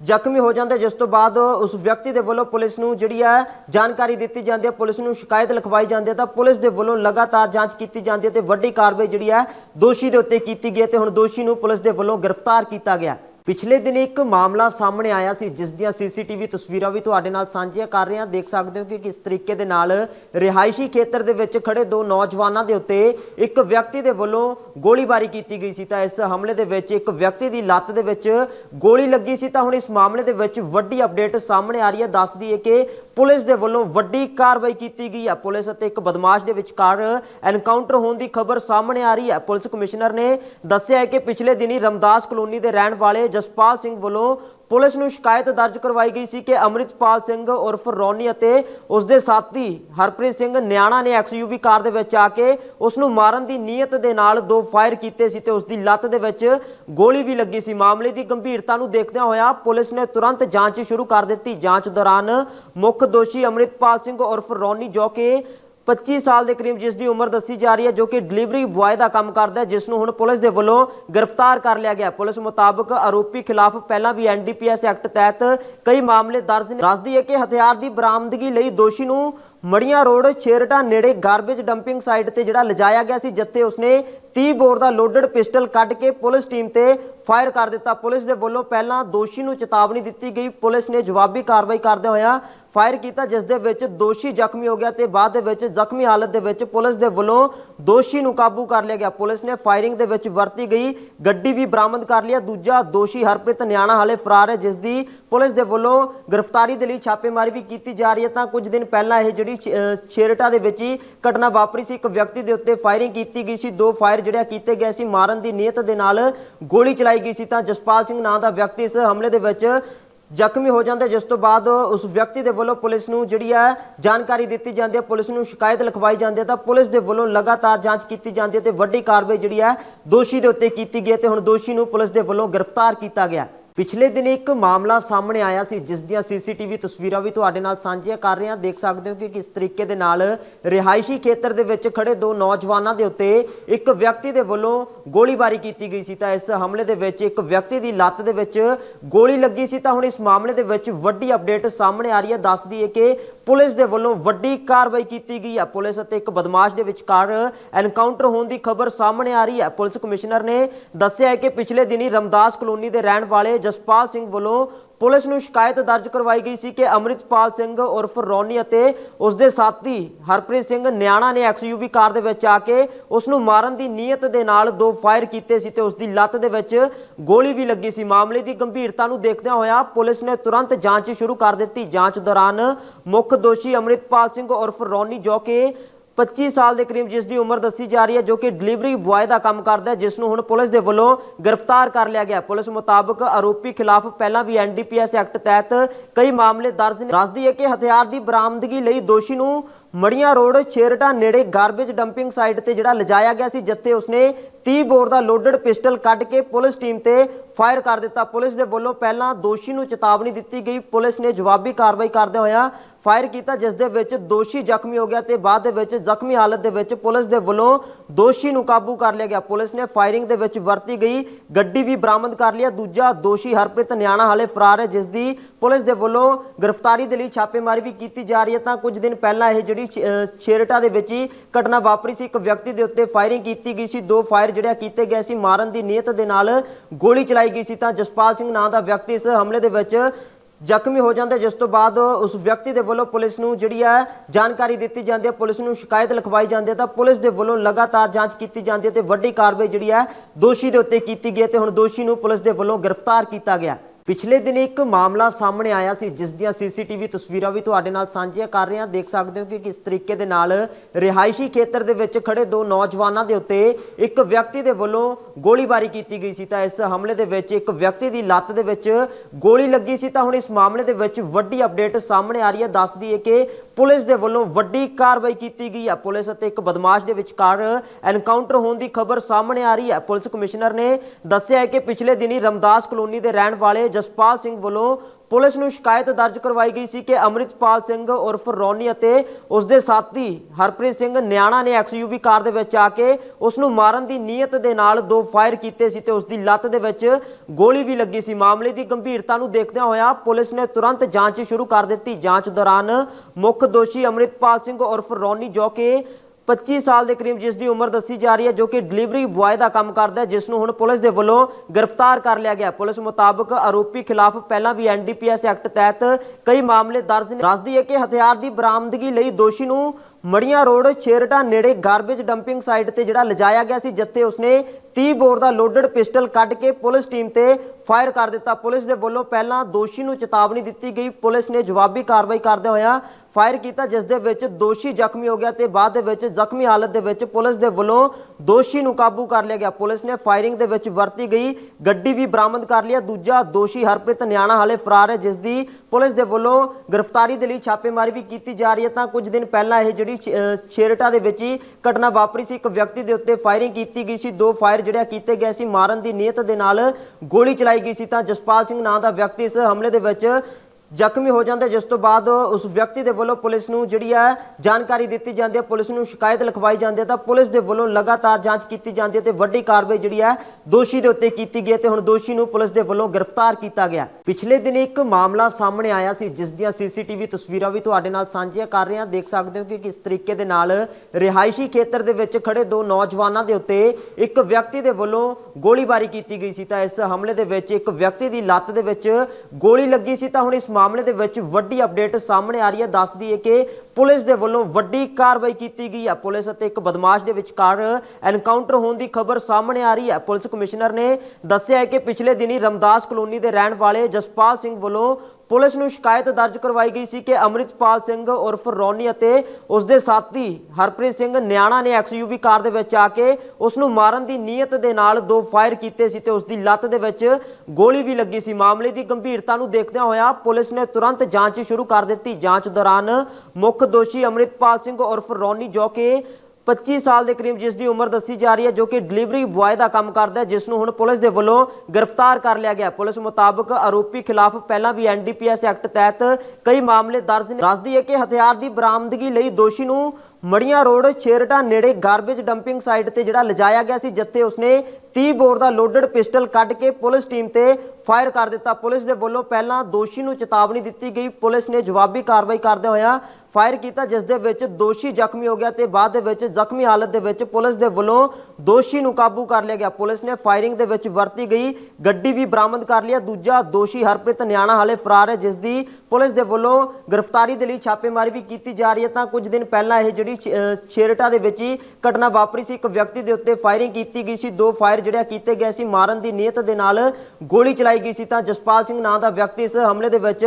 ਜ਼ਖਮੀ ਹੋ ਜਾਂਦਾ ਜਿਸ ਤੋਂ ਬਾਅਦ ਉਸ ਵਿਅਕਤੀ ਦੇ ਵੱਲੋਂ ਪੁਲਿਸ ਨੂੰ ਜਿਹੜੀ ਹੈ ਜਾਣਕਾਰੀ ਦਿੱਤੀ ਜਾਂਦੀ ਹੈ, ਪੁਲਿਸ ਨੂੰ ਸ਼ਿਕਾਇਤ ਲਿਖਵਾਈ ਜਾਂਦੀ ਹੈ ਤਾਂ ਪੁਲਿਸ ਦੇ ਵੱਲੋਂ ਲਗਾਤਾਰ ਜਾਂਚ ਕੀਤੀ ਜਾਂਦੀ ਹੈ ਤੇ ਵੱਡੀ ਕਾਰਵਾਈ ਜਿਹੜੀ ਹੈ ਦੋਸ਼ੀ ਦੇ ਉੱਤੇ ਕੀਤੀ ਗਈ ਹੈ ਤੇ ਹੁਣ ਦੋਸ਼ੀ ਨੂੰ ਪੁਲਿਸ ਦੇ ਵੱਲੋਂ ਗ੍ਰਿਫਤਾਰ ਕੀਤਾ ਗਿਆ ਪਿਛਲੇ ਦਿਨ ਇੱਕ ਮਾਮਲਾ ਸਾਹਮਣੇ ਆਇਆ ਸੀ, ਜਿਸ ਦੀਆਂ ਸੀਸੀਟੀਵੀ ਤਸਵੀਰਾਂ ਵੀ ਤੁਹਾਡੇ ਨਾਲ ਸਾਂਝੀਆਂ ਕਰ ਰਹੇ ਹਾਂ। ਦੇਖ ਸਕਦੇ ਹੋ ਕਿ ਕਿਸ ਤਰੀਕੇ ਦੇ ਨਾਲ ਰਿਹਾਇਸ਼ੀ ਖੇਤਰ ਦੇ ਵਿੱਚ ਖੜੇ ਦੋ ਨੌਜਵਾਨਾਂ ਦੇ ਉੱਤੇ ਇੱਕ ਵਿਅਕਤੀ ਦੇ ਵੱਲੋਂ ਗੋਲੀਬਾਰੀ ਕੀਤੀ ਗਈ ਸੀ। ਤਾਂ ਇਸ ਹਮਲੇ ਦੇ ਵਿੱਚ ਇੱਕ ਵਿਅਕਤੀ ਦੀ ਲੱਤ ਦੇ ਵਿੱਚ ਗੋਲੀ ਲੱਗੀ ਸੀ। ਤਾਂ ਹੁਣ ਇਸ ਮਾਮਲੇ ਦੇ ਵਿੱਚ ਵੱਡੀ ਅਪਡੇਟ ਸਾਹਮਣੇ ਆ ਰਹੀ ਹੈ। ਦੱਸਦੀ ਹੈ ਕਿ ਪੁਲਿਸ ਦੇ ਵੱਲੋਂ ਵੱਡੀ ਕਾਰਵਾਈ ਕੀਤੀ ਗਈ ਹੈ। ਪੁਲਿਸ ਅਤੇ ਇੱਕ ਬਦਮਾਸ਼ ਦੇ ਵਿਚਕਾਰ ਐਨਕਾਊਂਟਰ ਹੋਣ ਦੀ ਖਬਰ ਸਾਹਮਣੇ ਆ ਰਹੀ ਹੈ। ਪੁਲਿਸ ਕਮਿਸ਼ਨਰ ਨੇ ਦੱਸਿਆ ਹੈ ਕਿ ਪਿਛਲੇ ਦਿਨੀ ਰਮਦਾਸ ਕਲੋਨੀ ਦੇ ਰਹਿਣ ਵਾਲੇ ਜਸਪਾਲ ਸਿੰਘ ਵੱਲੋਂ ਪੁਲਿਸ ਨੂੰ ਸ਼ਿਕਾਇਤ ਦਰਜ ਕਰਵਾਈ ਗਈ ਸੀ ਕਿ ਅੰਮ੍ਰਿਤਪਾਲ ਸਿੰਘ ਉਰਫ ਰੌਨੀ ਅਤੇ ਉਸ ਦੇ ਸਾਥੀ ਹਰਪ੍ਰੀਤ ਸਿੰਘ ਨਿਆਣਾ ਨੇ ਐਕਸਯੂਵੀ ਕਾਰ ਦੇ ਵਿੱਚ ਆ ਕੇ ਉਸ ਨੂੰ ਮਾਰਨ ਦੀ ਨੀਅਤ ਦੇ ਨਾਲ ਦੋ ਫਾਇਰ ਕੀਤੇ ਸੀ ਤੇ ਉਸ ਦੀ ਲੱਤ ਦੇ ਵਿੱਚ ਗੋਲੀ ਵੀ ਲੱਗੀ ਸੀ। ਮਾਮਲੇ ਦੀ ਗੰਭੀਰਤਾ ਨੂੰ ਦੇਖਦਿਆਂ ਹੋਇਆ ਪੁਲਿਸ ਨੇ ਤੁਰੰਤ ਜਾਂਚ ਸ਼ੁਰੂ ਕਰ ਦਿੱਤੀ। ਜਾਂਚ ਦੌਰਾਨ ਮੁੱਖ ਦੋਸ਼ੀ ਅੰਮ੍ਰਿਤਪਾਲ ਸਿੰਘ ਉਰਫ ਰੌਨੀ ਜੋ ਕਿ 25 ਸਾਲ ਦੇ ਕਰੀਬ ਜਿਸ ਦੀ ਉਮਰ ਦੱਸੀ ਜਾ ਰਹੀ ਹੈ, ਜੋ ਕਿ ਡਿਲੀਵਰੀ ਬੁਆਏ ਦਾ ਕੰਮ ਕਰਦਾ ਹੈ, ਜਿਸ ਨੂੰ ਹੁਣ ਪੁਲਿਸ ਦੇ ਵੱਲੋਂ ਗ੍ਰਿਫਤਾਰ ਕਰ ਲਿਆ ਗਿਆ ਪੁਲਿਸ ਮੁਤਾਬਕ ਆਰੋਪੀ ਖਿਲਾਫ ਪਹਿਲਾਂ ਵੀ ਐਨਡੀਪੀਐਸ ਐਕਟ ਤਹਿਤ ਕਈ ਮਾਮਲੇ ਦਰਜ ਨੇ। ਦੱਸਦੀ ਹੈ ਕਿ ਹਥਿਆਰ ਦੀ ਬਰਾਮਦਗੀ ਲਈ ਦੋਸ਼ੀ ਨੂੰ ਮੜੀਆਂ ਰੋਡ, ਛੇਰਟਾ ਨੇੜੇ ਗਾਰਬੇਜ ਡੰਪਿੰਗ ਸਾਈਟ ਤੇ ਜਿਹੜਾ ਲਿਜਾਇਆ ਗਿਆ ਸੀ, ਜਿੱਥੇ ਉਸਨੇ 30 ਬੋਰ ਦਾ ਲੋਡਡ ਪਿਸਟਲ ਕੱਢ ਕੇ ਪੁਲਿਸ ਟੀਮ ਤੇ ਫਾਇਰ ਕਰ ਦਿੱਤਾ। ਪੁਲਿਸ ਦੇ ਵੱਲੋਂ ਪਹਿਲਾਂ ਦੋਸ਼ੀ ਨੂੰ ਚੇਤਾਵਨੀ ਦਿੱਤੀ ਗਈ। ਪੁਲਿਸ ਨੇ ਜਵਾਬੀ ਕਾਰਵਾਈ ਕਰਦੇ ਹੋਇਆ ਫਾਇਰ ਕੀਤਾ, ਜਿਸ ਦੇ ਵਿੱਚ ਦੋਸ਼ੀ ਜ਼ਖਮੀ ਹੋ ਗਿਆ ਤੇ ਬਾਅਦ ਦੇ ਵਿੱਚ ਜ਼ਖਮੀ ਹਾਲਤ ਦੇ ਵਿੱਚ ਪੁਲਿਸ ਦੇ ਵੱਲੋਂ ਦੋਸ਼ੀ ਨੂੰ ਕਾਬੂ ਕਰ ਲਿਆ ਗਿਆ। ਪੁਲਿਸ ਨੇ ਫਾਇਰਿੰਗ ਦੇ ਵਿੱਚ ਵਰਤੀ ਗਈ, ਗੱਡੀ ਵੀ ਬਰਾਮਦ ਕਰ ਲਿਆ। ਦੂਜਾ ਦੋਸ਼ੀ ਹਰਪ੍ਰੀਤ ਨਿਆਣਾ ਹਾਲੇ ਫਰਾਰ ਹੈ ਜਿਸ ਦੀ ਪੁਲਿਸ ਦੇ ਵੱਲੋਂ ਗ੍ਰਿਫਤਾਰੀ ਦੇ ਲਈ ਛਾਪੇਮਾਰੀ ਵੀ ਕੀਤੀ ਜਾ ਰਹੀ ਹੈ। ਤਾਂ ਕੁਝ ਦਿਨ ਪਹਿਲਾਂ ਇਹ ਜਿਹੜੀ ਛ- ਛੇਰਟਾ ਦੇ ਵਿੱਚ ਹੀ ਘਟਨਾ ਵਾਪਰੀ ਸੀ। ਇੱਕ ਵਿਅਕਤੀ ਦੇ ਉੱਤੇ ਫਾਇਰਿੰਗ ਕੀਤੀ ਗਈ ਸੀ। ਦੋ ਫਾਇਰ ਜਿਹੜਾ ਕੀਤੇ ਗਏ ਸੀ। ਮਾਰਨ ਦੀ ਨੀਅਤ ਦੇ ਨਾਲ ਗੋਲੀ ਚਲਾਈ ਗਈ ਸੀ। ਤਾਂ ਜਸਪਾਲ ਸਿੰਘ ਨਾਂ ਦਾ ਵਿਅਕਤੀ ਇਸ ਹਮਲੇ ਦੇ ਵਿੱਚ ਜ਼ਖਮੀ ਹੋ ਜਾਂਦੇ, ਜਿਸ ਤੋਂ ਬਾਅਦ ਉਸ ਵਿਅਕਤੀ ਦੇ ਵੱਲੋਂ ਪੁਲਿਸ ਨੂੰ ਜਿਹੜੀ ਹੈ ਜਾਣਕਾਰੀ ਦਿੱਤੀ ਜਾਂਦੀ ਹੈ, ਪੁਲਿਸ ਨੂੰ ਸ਼ਿਕਾਇਤ ਲਿਖਵਾਈ ਜਾਂਦੀ ਹੈ, ਤਾਂ ਪੁਲਿਸ ਦੇ ਵੱਲੋਂ ਲਗਾਤਾਰ ਜਾਂਚ ਕੀਤੀ ਜਾਂਦੀ ਹੈ ਤੇ ਵੱਡੀ ਕਾਰਵਾਈ ਜਿਹੜੀ ਹੈ ਦੋਸ਼ੀ ਦੇ ਉੱਤੇ ਕੀਤੀ ਗਈ ਹੈ ਤੇ ਹੁਣ ਦੋਸ਼ੀ ਨੂੰ ਪੁਲਿਸ ਦੇ ਵੱਲੋਂ ਗ੍ਰਿਫਤਾਰ ਕੀਤਾ ਗਿਆ ਪਿਛਲੇ ਦਿਨ ਇੱਕ ਮਾਮਲਾ ਸਾਹਮਣੇ ਆਇਆ ਸੀ, ਜਿਸ ਦੀਆਂ ਸੀਸੀਟੀਵੀ ਤਸਵੀਰਾਂ ਵੀ ਤੁਹਾਡੇ ਨਾਲ ਸਾਂਝੀਆਂ ਕਰ ਰਹੇ ਹਾਂ। ਦੇਖ ਸਕਦੇ ਹੋ ਕਿ ਕਿਸ ਤਰੀਕੇ ਦੇ ਨਾਲ ਰਿਹਾਇਸ਼ੀ ਖੇਤਰ ਦੇ ਵਿੱਚ ਖੜੇ ਦੋ ਨੌਜਵਾਨਾਂ ਦੇ ਉੱਤੇ ਇੱਕ ਵਿਅਕਤੀ ਦੇ ਵੱਲੋਂ ਗੋਲੀਬਾਰੀ ਕੀਤੀ ਗਈ ਸੀ। ਤਾਂ ਇਸ ਹਮਲੇ ਦੇ ਵਿੱਚ ਇੱਕ ਵਿਅਕਤੀ ਦੀ ਲੱਤ ਦੇ ਵਿੱਚ ਗੋਲੀ ਲੱਗੀ ਸੀ। ਤਾਂ ਹੁਣ ਇਸ ਮਾਮਲੇ ਦੇ ਵਿੱਚ ਵੱਡੀ ਅਪਡੇਟ ਸਾਹਮਣੇ ਆ ਰਹੀ ਹੈ। ਦੱਸਦੀ ਹੈ ਕਿ ਪੁਲਿਸ ਦੇ ਵੱਲੋਂ ਵੱਡੀ ਕਾਰਵਾਈ ਕੀਤੀ ਗਈ ਹੈ। ਪੁਲਿਸ ਅਤੇ ਇੱਕ ਬਦਮਾਸ਼ ਦੇ ਵਿਚਕਾਰ ਐਨਕਾਊਂਟਰ ਹੋਣ ਦੀ ਖਬਰ ਸਾਹਮਣੇ ਆ ਰਹੀ ਹੈ। ਪੁਲਿਸ ਕਮਿਸ਼ਨਰ ਨੇ ਦੱਸਿਆ ਹੈ ਕਿ ਪਿਛਲੇ ਦਿਨੀ ਰਮਦਾਸ ਕਲੋਨੀ ਦੇ ਰਹਿਣ ਵਾਲੇ ਜਸਪਾਲ ਸਿੰਘ ਵੱਲੋਂ ਪੁਲਿਸ ਨੂੰ ਸ਼ਿਕਾਇਤ ਦਰਜ ਕਰਵਾਈ ਗਈ ਸੀ ਕਿ ਅੰਮ੍ਰਿਤਪਾਲ ਸਿੰਘ ਉਰਫ ਰੌਨੀ ਅਤੇ ਉਸ ਦੇ ਸਾਥੀ ਹਰਪ੍ਰੀਤ ਸਿੰਘ ਨਿਆਣਾ ਨੇ ਐਕਸਯੂਵੀ ਕਾਰ ਦੇ ਵਿੱਚ ਆ ਕੇ ਉਸ ਨੂੰ ਮਾਰਨ ਦੀ ਨੀਅਤ ਦੇ ਨਾਲ ਦੋ ਫਾਇਰ ਕੀਤੇ ਸੀ ਤੇ ਉਸ ਦੀ ਲੱਤ ਦੇ ਵਿੱਚ ਗੋਲੀ ਵੀ ਲੱਗੀ ਸੀ। ਮਾਮਲੇ ਦੀ ਗੰਭੀਰਤਾ ਨੂੰ ਦੇਖਦਿਆਂ ਹੋਇਆ ਪੁਲਿਸ ਨੇ ਤੁਰੰਤ ਜਾਂਚ ਸ਼ੁਰੂ ਕਰ ਦਿੱਤੀ। ਜਾਂਚ ਦੌਰਾਨ ਮੁੱਖ ਦੋਸ਼ੀ ਅੰਮ੍ਰਿਤਪਾਲ ਸਿੰਘ ਉਰਫ ਰੌਨੀ ਜੋ ਕਿ 25 ਸਾਲ ਦੇ ਕਰੀਬ ਜਿਸ ਦੀ ਉਮਰ ਦੱਸੀ ਜਾ ਰਹੀ ਹੈ, ਜੋ ਕਿ ਡਿਲੀਵਰੀ ਬੁਆਏ ਦਾ ਕੰਮ ਕਰਦਾ ਹੈ, ਜਿਸ ਨੂੰ ਹੁਣ ਪੁਲਿਸ ਦੇ ਵੱਲੋਂ ਗ੍ਰਿਫਤਾਰ ਕਰ ਲਿਆ ਗਿਆ ਪੁਲਿਸ ਮੁਤਾਬਕ ਆਰੋਪੀ ਖਿਲਾਫ ਪਹਿਲਾਂ ਵੀ ਐਨਡੀਪੀਐਸ ਐਕਟ ਤਹਿਤ ਕਈ ਮਾਮਲੇ ਦਰਜ ਨੇ। ਦੱਸਦੀ ਹੈ ਕਿ ਹਥਿਆਰ ਦੀ ਬਰਾਮਦਗੀ ਲਈ ਦੋਸ਼ੀ ਨੂੰ ਮੜੀਆਂ ਰੋਡ, ਛੇਰਟਾ ਨੇੜੇ ਗਾਰਬੇਜ ਡੰਪਿੰਗ ਸਾਈਟ ਤੇ ਜਿਹੜਾ ਲਿਜਾਇਆ ਗਿਆ ਸੀ, ਜਿੱਥੇ ਉਸਨੇ 30 ਬੋਰ ਦਾ ਲੋਡਡ ਪਿਸਟਲ ਕੱਢ ਕੇ ਪੁਲਿਸ ਟੀਮ ਤੇ ਫਾਇਰ ਕਰ ਦਿੱਤਾ। ਪੁਲਿਸ ਦੇ ਵੱਲੋਂ ਪਹਿਲਾਂ ਦੋਸ਼ੀ ਨੂੰ ਚੇਤਾਵਨੀ ਦਿੱਤੀ ਗਈ। ਪੁਲਿਸ ਨੇ ਜਵਾਬੀ ਕਾਰਵਾਈ ਕਰਦੇ ਹੋਇਆ ਫਾਇਰ ਕੀਤਾ, ਜਿਸ ਦੇ ਵਿੱਚ ਦੋਸ਼ੀ ਜ਼ਖਮੀ ਹੋ ਗਿਆ ਤੇ ਬਾਅਦ ਦੇ ਵਿੱਚ ਜ਼ਖਮੀ ਹਾਲਤ ਦੇ ਵਿੱਚ ਪੁਲਿਸ ਦੇ ਵੱਲੋਂ ਦੋਸ਼ੀ ਨੂੰ ਕਾਬੂ ਕਰ ਲਿਆ ਗਿਆ। ਪੁਲਿਸ ਨੇ ਫਾਇਰਿੰਗ ਦੇ ਵਿੱਚ ਵਰਤੀ ਗਈ, ਗੱਡੀ ਵੀ ਬਰਾਮਦ ਕਰ ਲਿਆ। ਦੂਜਾ ਦੋਸ਼ੀ ਹਰਪ੍ਰੀਤ ਨਿਆਣਾ ਹਾਲੇ ਫਰਾਰ ਹੈ, ਜਿਸ ਦੀ ਪੁਲਿਸ ਦੇ ਵੱਲੋਂ ਗ੍ਰਿਫਤਾਰੀ ਦੇ ਲਈ ਛਾਪੇਮਾਰੀ ਵੀ ਕੀਤੀ ਜਾ ਰਹੀ ਹੈ। ਤਾਂ ਕੁਝ ਦਿਨ ਪਹਿਲਾਂ ਇਹ ਜਿਹੜੀ ਛ- ਛੇਰਟਾ ਦੇ ਵਿੱਚ ਹੀ ਘਟਨਾ ਵਾਪਰੀ ਸੀ। ਇੱਕ ਵਿਅਕਤੀ ਦੇ ਉੱਤੇ ਫਾਇਰਿੰਗ ਕੀਤੀ ਗਈ ਸੀ। ਦੋ ਫਾਇਰ ਜਿਹੜਾ ਕੀਤੇ ਗਏ ਸੀ, ਮਾਰਨ ਦੀ ਨੀਅਤ ਦੇ ਨਾਲ ਗੋਲੀ ਚਲਾਈ ਗਈ ਸੀ ਤਾਂ ਜਸਪਾਲ ਸਿੰਘ ਨਾਂ ਦਾ ਵਿਅਕਤੀ ਇਸ ਹਮਲੇ ਦੇ ਵਿੱਚ ਜ਼ਖਮੀ ਹੋ ਜਾਂਦਾ ਜਿਸ ਤੋਂ ਬਾਅਦ ਉਸ ਵਿਅਕਤੀ ਦੇ ਵੱਲੋਂ ਪੁਲਿਸ ਨੂੰ ਜਿਹੜੀ ਹੈ ਜਾਣਕਾਰੀ ਦਿੱਤੀ ਜਾਂਦੀ ਹੈ, ਪੁਲਿਸ ਨੂੰ ਸ਼ਿਕਾਇਤ ਲਿਖਵਾਈ ਜਾਂਦੀ ਹੈ ਤਾਂ ਪੁਲਿਸ ਦੇ ਵੱਲੋਂ ਲਗਾਤਾਰ ਜਾਂਚ ਕੀਤੀ ਜਾਂਦੀ ਹੈ ਤੇ ਵੱਡੀ ਕਾਰਵਾਈ ਜਿਹੜੀ ਹੈ ਦੋਸ਼ੀ ਦੇ ਉੱਤੇ ਕੀਤੀ ਗਈ ਹੈ ਤੇ ਹੁਣ ਦੋਸ਼ੀ ਨੂੰ ਪੁਲਿਸ ਦੇ ਵੱਲੋਂ ਗ੍ਰਿਫਤਾਰ ਕੀਤਾ ਗਿਆ ਪਿਛਲੇ ਦਿਨ ਇੱਕ ਮਾਮਲਾ ਸਾਹਮਣੇ ਆਇਆ ਸੀ, ਜਿਸ ਦੀਆਂ ਸੀਸੀਟੀਵੀ ਤਸਵੀਰਾਂ ਵੀ ਤੁਹਾਡੇ ਨਾਲ ਸਾਂਝੀਆਂ ਕਰ ਰਹੇ ਹਾਂ। ਦੇਖ ਸਕਦੇ ਹੋ ਕਿ ਕਿਸ ਤਰੀਕੇ ਦੇ ਨਾਲ ਰਿਹਾਇਸ਼ੀ ਖੇਤਰ ਦੇ ਵਿੱਚ ਖੜੇ ਦੋ ਨੌਜਵਾਨਾਂ ਦੇ ਉੱਤੇ ਇੱਕ ਵਿਅਕਤੀ ਦੇ ਵੱਲੋਂ ਗੋਲੀਬਾਰੀ ਕੀਤੀ ਗਈ ਸੀ। ਤਾਂ ਇਸ ਹਮਲੇ ਦੇ ਵਿੱਚ ਇੱਕ ਵਿਅਕਤੀ ਦੀ ਲੱਤ ਦੇ ਵਿੱਚ ਗੋਲੀ ਲੱਗੀ ਸੀ। ਤਾਂ ਹੁਣ ਇਸ ਮਾਮਲੇ ਦੇ ਵਿੱਚ ਵੱਡੀ ਅਪਡੇਟ ਸਾਹਮਣੇ ਆ ਰਹੀ ਹੈ। ਦੱਸਦੀ ਹੈ ਕਿ ਪੁਲਿਸ ਦੇ ਵੱਲੋਂ ਵੱਡੀ ਕਾਰਵਾਈ ਕੀਤੀ ਗਈ ਹੈ। ਪੁਲਿਸ ਅਤੇ ਇੱਕ ਬਦਮਾਸ਼ ਦੇ ਵਿਚਕਾਰ ਐਨਕਾਊਂਟਰ ਹੋਣ ਦੀ ਖਬਰ ਸਾਹਮਣੇ ਆ ਰਹੀ ਹੈ। ਪੁਲਿਸ ਕਮਿਸ਼ਨਰ ਨੇ ਦੱਸਿਆ ਹੈ ਕਿ ਪਿਛਲੇ ਦਿਨੀ ਰਮਦਾਸ ਕਲੋਨੀ ਦੇ ਰਹਿਣ ਵਾਲੇ ਜਸਪਾਲ ਸਿੰਘ ਵੱਲੋਂ ਪੁਲਿਸ ਨੂੰ ਸ਼ਿਕਾਇਤ ਦਰਜ ਕਰਵਾਈ ਗਈ ਸੀ ਕਿ ਅੰਮ੍ਰਿਤਪਾਲ ਸਿੰਘ ਉਰਫ ਰੌਨੀ ਅਤੇ ਉਸ ਦੇ ਸਾਥੀ ਹਰਪ੍ਰੀਤ ਸਿੰਘ ਨਿਆਣਾ ਨੇ ਐਕਸਯੂਵੀ ਕਾਰ ਦੇ ਵਿੱਚ ਆ ਕੇ ਉਸ ਨੂੰ ਮਾਰਨ ਦੀ ਨੀਅਤ ਦੇ ਨਾਲ ਦੋ ਫਾਇਰ ਕੀਤੇ ਸੀ ਤੇ ਉਸ ਦੀ ਲੱਤ ਦੇ ਵਿੱਚ ਗੋਲੀ ਵੀ ਲੱਗੀ ਸੀ। ਮਾਮਲੇ ਦੀ ਗੰਭੀਰਤਾ ਨੂੰ ਦੇਖਦਿਆਂ ਹੋਇਆ ਪੁਲਿਸ ਨੇ ਤੁਰੰਤ ਜਾਂਚ ਸ਼ੁਰੂ ਕਰ ਦਿੱਤੀ। ਜਾਂਚ ਦੌਰਾਨ ਮੁੱਖ ਦੋਸ਼ੀ ਅੰਮ੍ਰਿਤਪਾਲ ਸਿੰਘ ਉਰਫ ਰੌਨੀ ਜੋ ਕਿ 25 ਸਾਲ ਦੇ ਕਰੀਬ ਜਿਸ ਦੀ ਉਮਰ ਦੱਸੀ ਜਾ ਰਹੀ ਹੈ, ਜੋ ਕਿ ਡਿਲੀਵਰੀ ਬੁਆਏ ਦਾ ਕੰਮ ਕਰਦਾ ਹੈ, ਜਿਸ ਨੂੰ ਹੁਣ ਪੁਲਿਸ ਦੇ ਵੱਲੋਂ ਗ੍ਰਿਫਤਾਰ ਕਰ ਲਿਆ ਗਿਆ ਪੁਲਿਸ ਮੁਤਾਬਕ ਆਰੋਪੀ ਖਿਲਾਫ ਪਹਿਲਾਂ ਵੀ ਐਨਡੀਪੀਐਸ ਐਕਟ ਤਹਿਤ ਕਈ ਮਾਮਲੇ ਦਰਜ ਨੇ। ਦੱਸਦੀ ਹੈ ਕਿ ਹਥਿਆਰ ਦੀ ਬਰਾਮਦਗੀ ਲਈ ਦੋਸ਼ੀ ਨੂੰ ਮੜੀਆਂ ਰੋਡ, ਛੇਰਟਾ ਨੇੜੇ ਗਾਰਬੇਜ ਡੰਪਿੰਗ ਸਾਈਟ ਤੇ ਜਿਹੜਾ ਲਿਜਾਇਆ ਗਿਆ ਸੀ, ਜਿੱਥੇ ਉਸਨੇ 30 ਬੋਰ ਦਾ ਲੋਡਡ ਪਿਸਟਲ ਕੱਢ ਕੇ ਪੁਲਿਸ ਟੀਮ ਤੇ ਫਾਇਰ ਕਰ ਦਿੱਤਾ। ਪੁਲਿਸ ਦੇ ਵੱਲੋਂ ਪਹਿਲਾਂ ਦੋਸ਼ੀ ਨੂੰ ਚੇਤਾਵਨੀ ਦਿੱਤੀ ਗਈ। ਪੁਲਿਸ ਨੇ ਜਵਾਬੀ ਕਾਰਵਾਈ ਕਰਦੇ ਹੋਇਆ ਫਾਇਰ ਕੀਤਾ, ਜਿਸ ਦੇ ਵਿੱਚ ਦੋਸ਼ੀ ਜ਼ਖਮੀ ਹੋ ਗਿਆ ਤੇ ਬਾਅਦ ਦੇ ਵਿੱਚ ਜ਼ਖਮੀ ਹਾਲਤ ਦੇ ਵਿੱਚ ਪੁਲਿਸ ਦੇ ਵੱਲੋਂ ਦੋਸ਼ੀ ਨੂੰ ਕਾਬੂ ਕਰ ਲਿਆ ਗਿਆ। ਪੁਲਿਸ ਨੇ ਫਾਇਰਿੰਗ ਦੇ ਵਿੱਚ ਵਰਤੀ ਗਈ, ਗੱਡੀ ਵੀ ਬਰਾਮਦ ਕਰ ਲਿਆ। ਦੂਜਾ ਦੋਸ਼ੀ ਹਰਪ੍ਰੀਤ ਨਿਆਣਾ ਹਾਲੇ ਫਰਾਰ ਹੈ, ਜਿਸ ਦੀ ਪੁਲਿਸ ਦੇ ਵੱਲੋਂ ਗ੍ਰਿਫਤਾਰੀ ਦੇ ਲਈ ਛਾਪੇਮਾਰੀ ਵੀ ਕੀਤੀ ਜਾ ਰਹੀ ਹੈ। ਤਾਂ ਕੁਝ ਦਿਨ ਪਹਿਲਾਂ ਇਹ ਜਿਹੜੀ ਛ- ਛੇਰਟਾ ਦੇ ਵਿੱਚ ਹੀ ਘਟਨਾ ਵਾਪਰੀ ਸੀ। ਇੱਕ ਵਿਅਕਤੀ ਦੇ ਉੱਤੇ ਫਾਇਰਿੰਗ ਕੀਤੀ ਗਈ ਸੀ। ਦੋ ਫਾਇਰ ਜਿਹੜਾ ਕੀਤੇ ਗਏ ਸੀ। ਮਾਰਨ ਦੀ ਨੀਅਤ ਦੇ ਨਾਲ ਗੋਲੀ ਚਲਾਈ ਗਈ ਸੀ। ਤਾਂ ਜਸਪਾਲ ਸਿੰਘ ਨਾਂ ਦਾ ਵਿਅਕਤੀ ਇਸ ਹਮਲੇ ਦੇ ਵਿੱਚ ਜ਼ਖਮੀ ਹੋ ਜਾਂਦੇ, ਜਿਸ ਤੋਂ ਬਾਅਦ ਉਸ ਵਿਅਕਤੀ ਦੇ ਵੱਲੋਂ ਪੁਲਿਸ ਨੂੰ ਜਿਹੜੀ ਹੈ ਜਾਣਕਾਰੀ ਦਿੱਤੀ ਜਾਂਦੀ ਹੈ, ਪੁਲਿਸ ਨੂੰ ਸ਼ਿਕਾਇਤ ਲਿਖਵਾਈ ਜਾਂਦੀ ਹੈ, ਤਾਂ ਪੁਲਿਸ ਦੇ ਵੱਲੋਂ ਲਗਾਤਾਰ ਜਾਂਚ ਕੀਤੀ ਜਾਂਦੀ ਹੈ ਤੇ ਵੱਡੀ ਕਾਰਵਾਈ ਜਿਹੜੀ ਹੈ ਦੋਸ਼ੀ ਦੇ ਉੱਤੇ ਕੀਤੀ ਗਈ ਤੇ ਹੁਣ ਦੋਸ਼ੀ ਨੂੰ ਪੁਲਿਸ ਦੇ ਵੱਲੋਂ ਗ੍ਰਿਫਤਾਰ ਕੀਤਾ ਗਿਆ ਪਿਛਲੇ ਦਿਨ ਇੱਕ ਮਾਮਲਾ ਸਾਹਮਣੇ ਆਇਆ ਸੀ, ਜਿਸ ਦੀਆਂ ਸੀਸੀਟੀਵੀ ਤਸਵੀਰਾਂ ਵੀ ਤੁਹਾਡੇ ਨਾਲ ਸਾਂਝੀਆਂ ਕਰ ਰਹੇ ਹਾਂ। ਦੇਖ ਸਕਦੇ ਹੋ ਕਿ ਕਿਸ ਤਰੀਕੇ ਦੇ ਨਾਲ ਰਿਹਾਇਸ਼ੀ ਖੇਤਰ ਦੇ ਵਿੱਚ ਖੜੇ ਦੋ ਨੌਜਵਾਨਾਂ ਦੇ ਉੱਤੇ ਇੱਕ ਵਿਅਕਤੀ ਦੇ ਵੱਲੋਂ ਗੋਲੀਬਾਰੀ ਕੀਤੀ ਗਈ ਸੀ। ਤਾਂ ਇਸ ਹਮਲੇ ਦੇ ਵਿੱਚ ਇੱਕ ਵਿਅਕਤੀ ਦੀ ਲੱਤ ਦੇ ਵਿੱਚ ਗੋਲੀ ਲੱਗੀ ਸੀ, ਤਾਂ ਹੁਣ ਇਸ ਮਾਮਲੇ ਦੇ ਵਿੱਚ ਵੱਡੀ ਅਪਡੇਟ ਸਾਹਮਣੇ ਆ ਰਹੀ ਹੈ। ਦੱਸਦੀ ਹੈ ਕਿ ਪੁਲਿਸ ਦੇ ਵੱਲੋਂ ਵੱਡੀ ਕਾਰਵਾਈ ਕੀਤੀ ਗਈ ਹੈ। ਪੁਲਿਸ ਅਤੇ ਇੱਕ ਬਦਮਾਸ਼ ਦੇ ਵਿਚਕਾਰ ਐਨਕਾਊਂਟਰ ਹੋਣ ਦੀ ਖਬਰ ਸਾਹਮਣੇ ਆ ਰਹੀ ਹੈ। ਪੁਲਿਸ ਕਮਿਸ਼ਨਰ ਨੇ ਦੱਸਿਆ ਹੈ ਕਿ ਪਿਛਲੇ ਦਿਨੀ ਰਮਦਾਸ ਕਲੋਨੀ ਦੇ ਰਹਿਣ ਵਾਲੇ ਜਸਪਾਲ ਸਿੰਘ ਵੱਲੋਂ ਪੁਲਿਸ ਨੂੰ ਸ਼ਿਕਾਇਤ ਦਰਜ ਕਰਵਾਈ ਗਈ ਸੀ ਕਿ ਅੰਮ੍ਰਿਤਪਾਲ ਸਿੰਘ ਉਰਫ ਰੌਨੀ ਅਤੇ ਉਸ ਦੇ ਸਾਥੀ ਹਰਪ੍ਰੀਤ ਸਿੰਘ ਨਿਆਣਾ ਨੇ ਐਕਸਯੂਵੀ ਕਾਰ ਦੇ ਵਿੱਚ ਆ ਕੇ ਉਸ ਨੂੰ ਮਾਰਨ ਦੀ ਨੀਅਤ ਦੇ ਨਾਲ ਦੋ ਫਾਇਰ ਕੀਤੇ ਸੀ ਤੇ ਉਸ ਦੀ ਲੱਤ ਦੇ ਵਿੱਚ ਗੋਲੀ ਵੀ ਲੱਗੀ ਸੀ। ਮਾਮਲੇ ਦੀ ਗੰਭੀਰਤਾ ਨੂੰ ਦੇਖਦਿਆਂ ਹੋਇਆ ਪੁਲਿਸ ਨੇ ਤੁਰੰਤ ਜਾਂਚ ਸ਼ੁਰੂ ਕਰ ਦਿੱਤੀ। ਜਾਂਚ ਦੌਰਾਨ ਮੁੱਖ ਦੋਸ਼ੀ ਅੰਮ੍ਰਿਤਪਾਲ ਸਿੰਘ ਉਰਫ ਰੌਨੀ ਜੋ ਕਿ 25 ਸਾਲ ਦੇ ਕਰੀਬ ਜਿਸ ਦੀ ਉਮਰ ਦੱਸੀ ਜਾ ਰਹੀ ਹੈ, ਜੋ ਕਿ ਡਿਲੀਵਰੀ ਬੁਆਏ ਦਾ ਕੰਮ ਕਰਦਾ ਹੈ, ਜਿਸ ਨੂੰ ਹੁਣ ਪੁਲਿਸ ਦੇ ਵੱਲੋਂ ਗ੍ਰਿਫਤਾਰ ਕਰ ਲਿਆ ਗਿਆ। ਪੁਲਿਸ ਮੁਤਾਬਕ ਆਰੋਪੀ ਖਿਲਾਫ ਪਹਿਲਾਂ ਵੀ ਐਨਡੀਪੀਐਸ ਐਕਟ ਤਹਿਤ ਕਈ ਮਾਮਲੇ ਦਰਜ ਨੇ। ਦੱਸਦੀ ਹੈ ਕਿ ਹਥਿਆਰ ਦੀ ਬਰਾਮਦਗੀ ਲਈ ਦੋਸ਼ੀ ਨੂੰ ਮੜੀਆਂ ਰੋਡ, ਛੇਰਟਾ ਨੇੜੇ ਗਾਰਬੇਜ ਡੰਪਿੰਗ ਸਾਈਟ ਤੇ ਜਿਹੜਾ ਲਿਜਾਇਆ ਗਿਆ ਸੀ, ਜਿੱਥੇ ਉਸਨੇ 30 ਬੋਰ ਦਾ ਲੋਡਡ ਪਿਸਟਲ ਕੱਢ ਕੇ ਪੁਲਿਸ ਟੀਮ ਤੇ ਫਾਇਰ ਕਰ ਦਿੱਤਾ। ਪੁਲਿਸ ਦੇ ਵੱਲੋਂ ਪਹਿਲਾਂ ਦੋਸ਼ੀ ਨੂੰ ਚੇਤਾਵਨੀ ਦਿੱਤੀ ਗਈ। ਪੁਲਿਸ ਨੇ ਜਵਾਬੀ ਕਾਰਵਾਈ ਕਰਦੇ ਹੋਇਆ ਫਾਇਰ ਕੀਤਾ, ਜਿਸ ਦੇ ਵਿੱਚ ਦੋਸ਼ੀ ਜ਼ਖਮੀ ਹੋ ਗਿਆ ਤੇ ਬਾਅਦ ਦੇ ਵਿੱਚ ਜ਼ਖਮੀ ਹਾਲਤ ਦੇ ਵਿੱਚ ਪੁਲਿਸ ਦੇ ਵੱਲੋਂ ਦੋਸ਼ੀ ਨੂੰ ਕਾਬੂ ਕਰ ਲਿਆ ਗਿਆ। ਪੁਲਿਸ ਨੇ ਫਾਇਰਿੰਗ ਦੇ ਵਿੱਚ ਵਰਤੀ ਗਈ, ਗੱਡੀ ਵੀ ਬਰਾਮਦ ਕਰ ਲਿਆ। ਦੂਜਾ ਦੋਸ਼ੀ ਹਰਪ੍ਰੀਤ ਨਿਆਣਾ ਹਾਲੇ ਫਰਾਰ ਹੈ, ਜਿਸ ਦੀ ਪੁਲਿਸ ਦੇ ਵੱਲੋਂ ਗ੍ਰਿਫਤਾਰੀ ਦੇ ਲਈ ਛਾਪੇਮਾਰੀ ਵੀ ਕੀਤੀ ਜਾ ਰਹੀ ਹੈ। ਤਾਂ ਕੁਝ ਦਿਨ ਪਹਿਲਾਂ ਇਹ ਜਿਹੜੀ ਛ- ਛੇਰਟਾ ਦੇ ਵਿੱਚ ਹੀ ਘਟਨਾ ਵਾਪਰੀ ਸੀ। ਇੱਕ ਵਿਅਕਤੀ ਦੇ ਉੱਤੇ ਫਾਇਰਿੰਗ ਕੀਤੀ ਗਈ ਸੀ। ਦੋ ਫਾਇਰ ਜਿਹੜਾ ਕੀਤੇ ਗਏ ਸੀ। ਮਾਰਨ ਦੀ ਨੀਅਤ ਦੇ ਨਾਲ ਗੋਲੀ ਚਲਾਈ ਗਈ ਸੀ। ਤਾਂ ਜਸਪਾਲ ਸਿੰਘ ਨਾਂ ਦਾ ਵਿਅਕਤੀ ਇਸ ਹਮਲੇ ਦੇ ਵਿੱਚ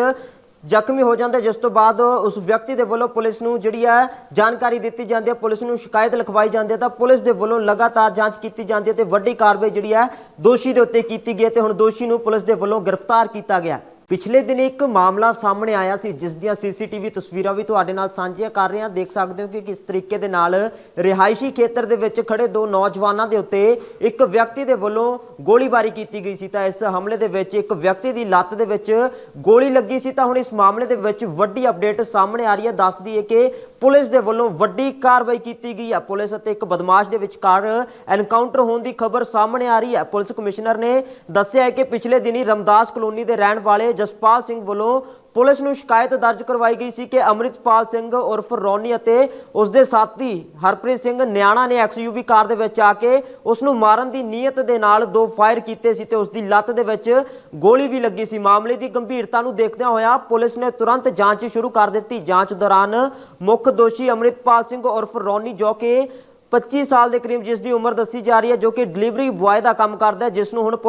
ਜ਼ਖਮੀ ਹੋ ਜਾਂਦਾ, ਜਿਸ ਤੋਂ ਬਾਅਦ ਉਸ ਵਿਅਕਤੀ ਦੇ ਵੱਲੋਂ ਪੁਲਿਸ ਨੂੰ ਜਿਹੜੀ ਹੈ ਜਾਣਕਾਰੀ ਦਿੱਤੀ ਜਾਂਦੀ ਹੈ, ਪੁਲਿਸ ਨੂੰ ਸ਼ਿਕਾਇਤ ਲਿਖਵਾਈ ਜਾਂਦੀ ਹੈ, ਤਾਂ ਪੁਲਿਸ ਦੇ ਵੱਲੋਂ ਲਗਾਤਾਰ ਜਾਂਚ ਕੀਤੀ ਜਾਂਦੀ ਹੈ ਤੇ ਵੱਡੀ ਕਾਰਵਾਈ ਜਿਹੜੀ ਹੈ ਦੋਸ਼ੀ ਦੇ ਉੱਤੇ ਕੀਤੀ ਗਈ ਹੈ ਤੇ ਹੁਣ ਦੋਸ਼ੀ ਨੂੰ ਪੁਲਿਸ ਦੇ ਵੱਲੋਂ ਗ੍ਰਿਫਤਾਰ ਕੀਤਾ ਗਿਆ। ਪਿਛਲੇ ਦਿਨ ਇੱਕ ਮਾਮਲਾ ਸਾਹਮਣੇ ਆਇਆ ਸੀ, ਜਿਸ ਦੀਆਂ ਸੀਸੀਟੀਵੀ ਤਸਵੀਰਾਂ ਵੀ ਤੁਹਾਡੇ ਨਾਲ ਸਾਂਝੀਆਂ ਕਰ ਰਹੇ ਹਾਂ। ਦੇਖ ਸਕਦੇ ਹੋ ਕਿ ਕਿਸ ਤਰੀਕੇ ਦੇ ਨਾਲ ਰਿਹਾਇਸ਼ੀ ਖੇਤਰ ਦੇ ਵਿੱਚ ਖੜੇ ਦੋ ਨੌਜਵਾਨਾਂ ਦੇ ਉੱਤੇ ਇੱਕ ਵਿਅਕਤੀ ਦੇ ਵੱਲੋਂ ਗੋਲੀਬਾਰੀ ਕੀਤੀ ਗਈ ਸੀ। ਤਾਂ ਇਸ ਹਮਲੇ ਦੇ ਵਿੱਚ ਇੱਕ ਵਿਅਕਤੀ ਦੀ ਲੱਤ ਦੇ ਵਿੱਚ ਗੋਲੀ ਲੱਗੀ ਸੀ। ਤਾਂ ਹੁਣ ਇਸ ਮਾਮਲੇ ਦੇ ਵਿੱਚ ਵੱਡੀ ਅਪਡੇਟ ਸਾਹਮਣੇ ਆ ਰਹੀ ਹੈ। ਦੱਸਦੀ ਹੈ ਕਿ ਪੁਲਿਸ ਦੇ ਵੱਲੋਂ ਵੱਡੀ ਕਾਰਵਾਈ ਕੀਤੀ ਗਈ ਹੈ ਪੁਲਿਸ ਅਤੇ ਇੱਕ ਬਦਮਾਸ਼ ਦੇ ਵਿਚਕਾਰ ਐਨਕਾਊਂਟਰ ਹੋਣ ਦੀ ਖਬਰ ਸਾਹਮਣੇ ਆ ਰਹੀ ਹੈ ਪੁਲਿਸ ਕਮਿਸ਼ਨਰ ਨੇ ਦੱਸਿਆ ਹੈ ਕਿ ਪਿਛਲੇ ਦਿਨੀ ਰਮਦਾਸ ਕਲੋਨੀ ਦੇ ਰਹਿਣ ਵਾਲੇ ਜਸਪਾਲ ਸਿੰਘ ਵੱਲੋਂ ਪੁਲਿਸ ਨੂੰ ਸ਼ਿਕਾਇਤ ਦਰਜ ਕਰਵਾਈ ਗਈ ਸੀ ਕਿ ਅੰਮ੍ਰਿਤਪਾਲ ਸਿੰਘ ਉਰਫ ਰੌਨੀ ਅਤੇ ਉਸ ਦੇ ਸਾਥੀ ਹਰਪ੍ਰੀਤ ਸਿੰਘ ਨਿਆਣਾ ਨੇ ਐਕਸਯੂਵੀ ਕਾਰ ਦੇ ਵਿੱਚ ਆ ਕੇ ਉਸ ਨੂੰ ਮਾਰਨ ਦੀ ਨੀਅਤ ਦੇ ਨਾਲ ਦੋ ਫਾਇਰ ਕੀਤੇ ਸੀ ਤੇ ਉਸ ਦੀ ਲੱਤ ਦੇ ਵਿੱਚ ਗੋਲੀ ਵੀ ਲੱਗੀ ਸੀ। ਮਾਮਲੇ ਦੀ ਗੰਭੀਰਤਾ ਨੂੰ ਦੇਖਦਿਆਂ ਹੋਇਆ ਪੁਲਿਸ ਨੇ ਤੁਰੰਤ ਜਾਂਚ ਸ਼ੁਰੂ ਕਰ ਦਿੱਤੀ। ਜਾਂਚ ਦੌਰਾਨ ਮੁੱਖ ਦੋਸ਼ੀ ਅੰਮ੍ਰਿਤਪਾਲ ਸਿੰਘ ਉਰਫ ਰੌਨੀ, ਜੋ ਕਿ 25 ਸਾਲ ਦੇ ਕਰੀਬ ਜਿਸ ਦੀ ਉਮਰ ਦੱਸੀ ਜਾ ਰਹੀ ਹੈ, ਜੋ ਕਿ ਡਿਲੀਵਰੀ ਬੁਆਏ ਦਾ ਕੰਮ ਕਰਦਾ ਹੈ ਜਿਸ ਨੂੰ ਹੁਣ ਪੁਲਿਸ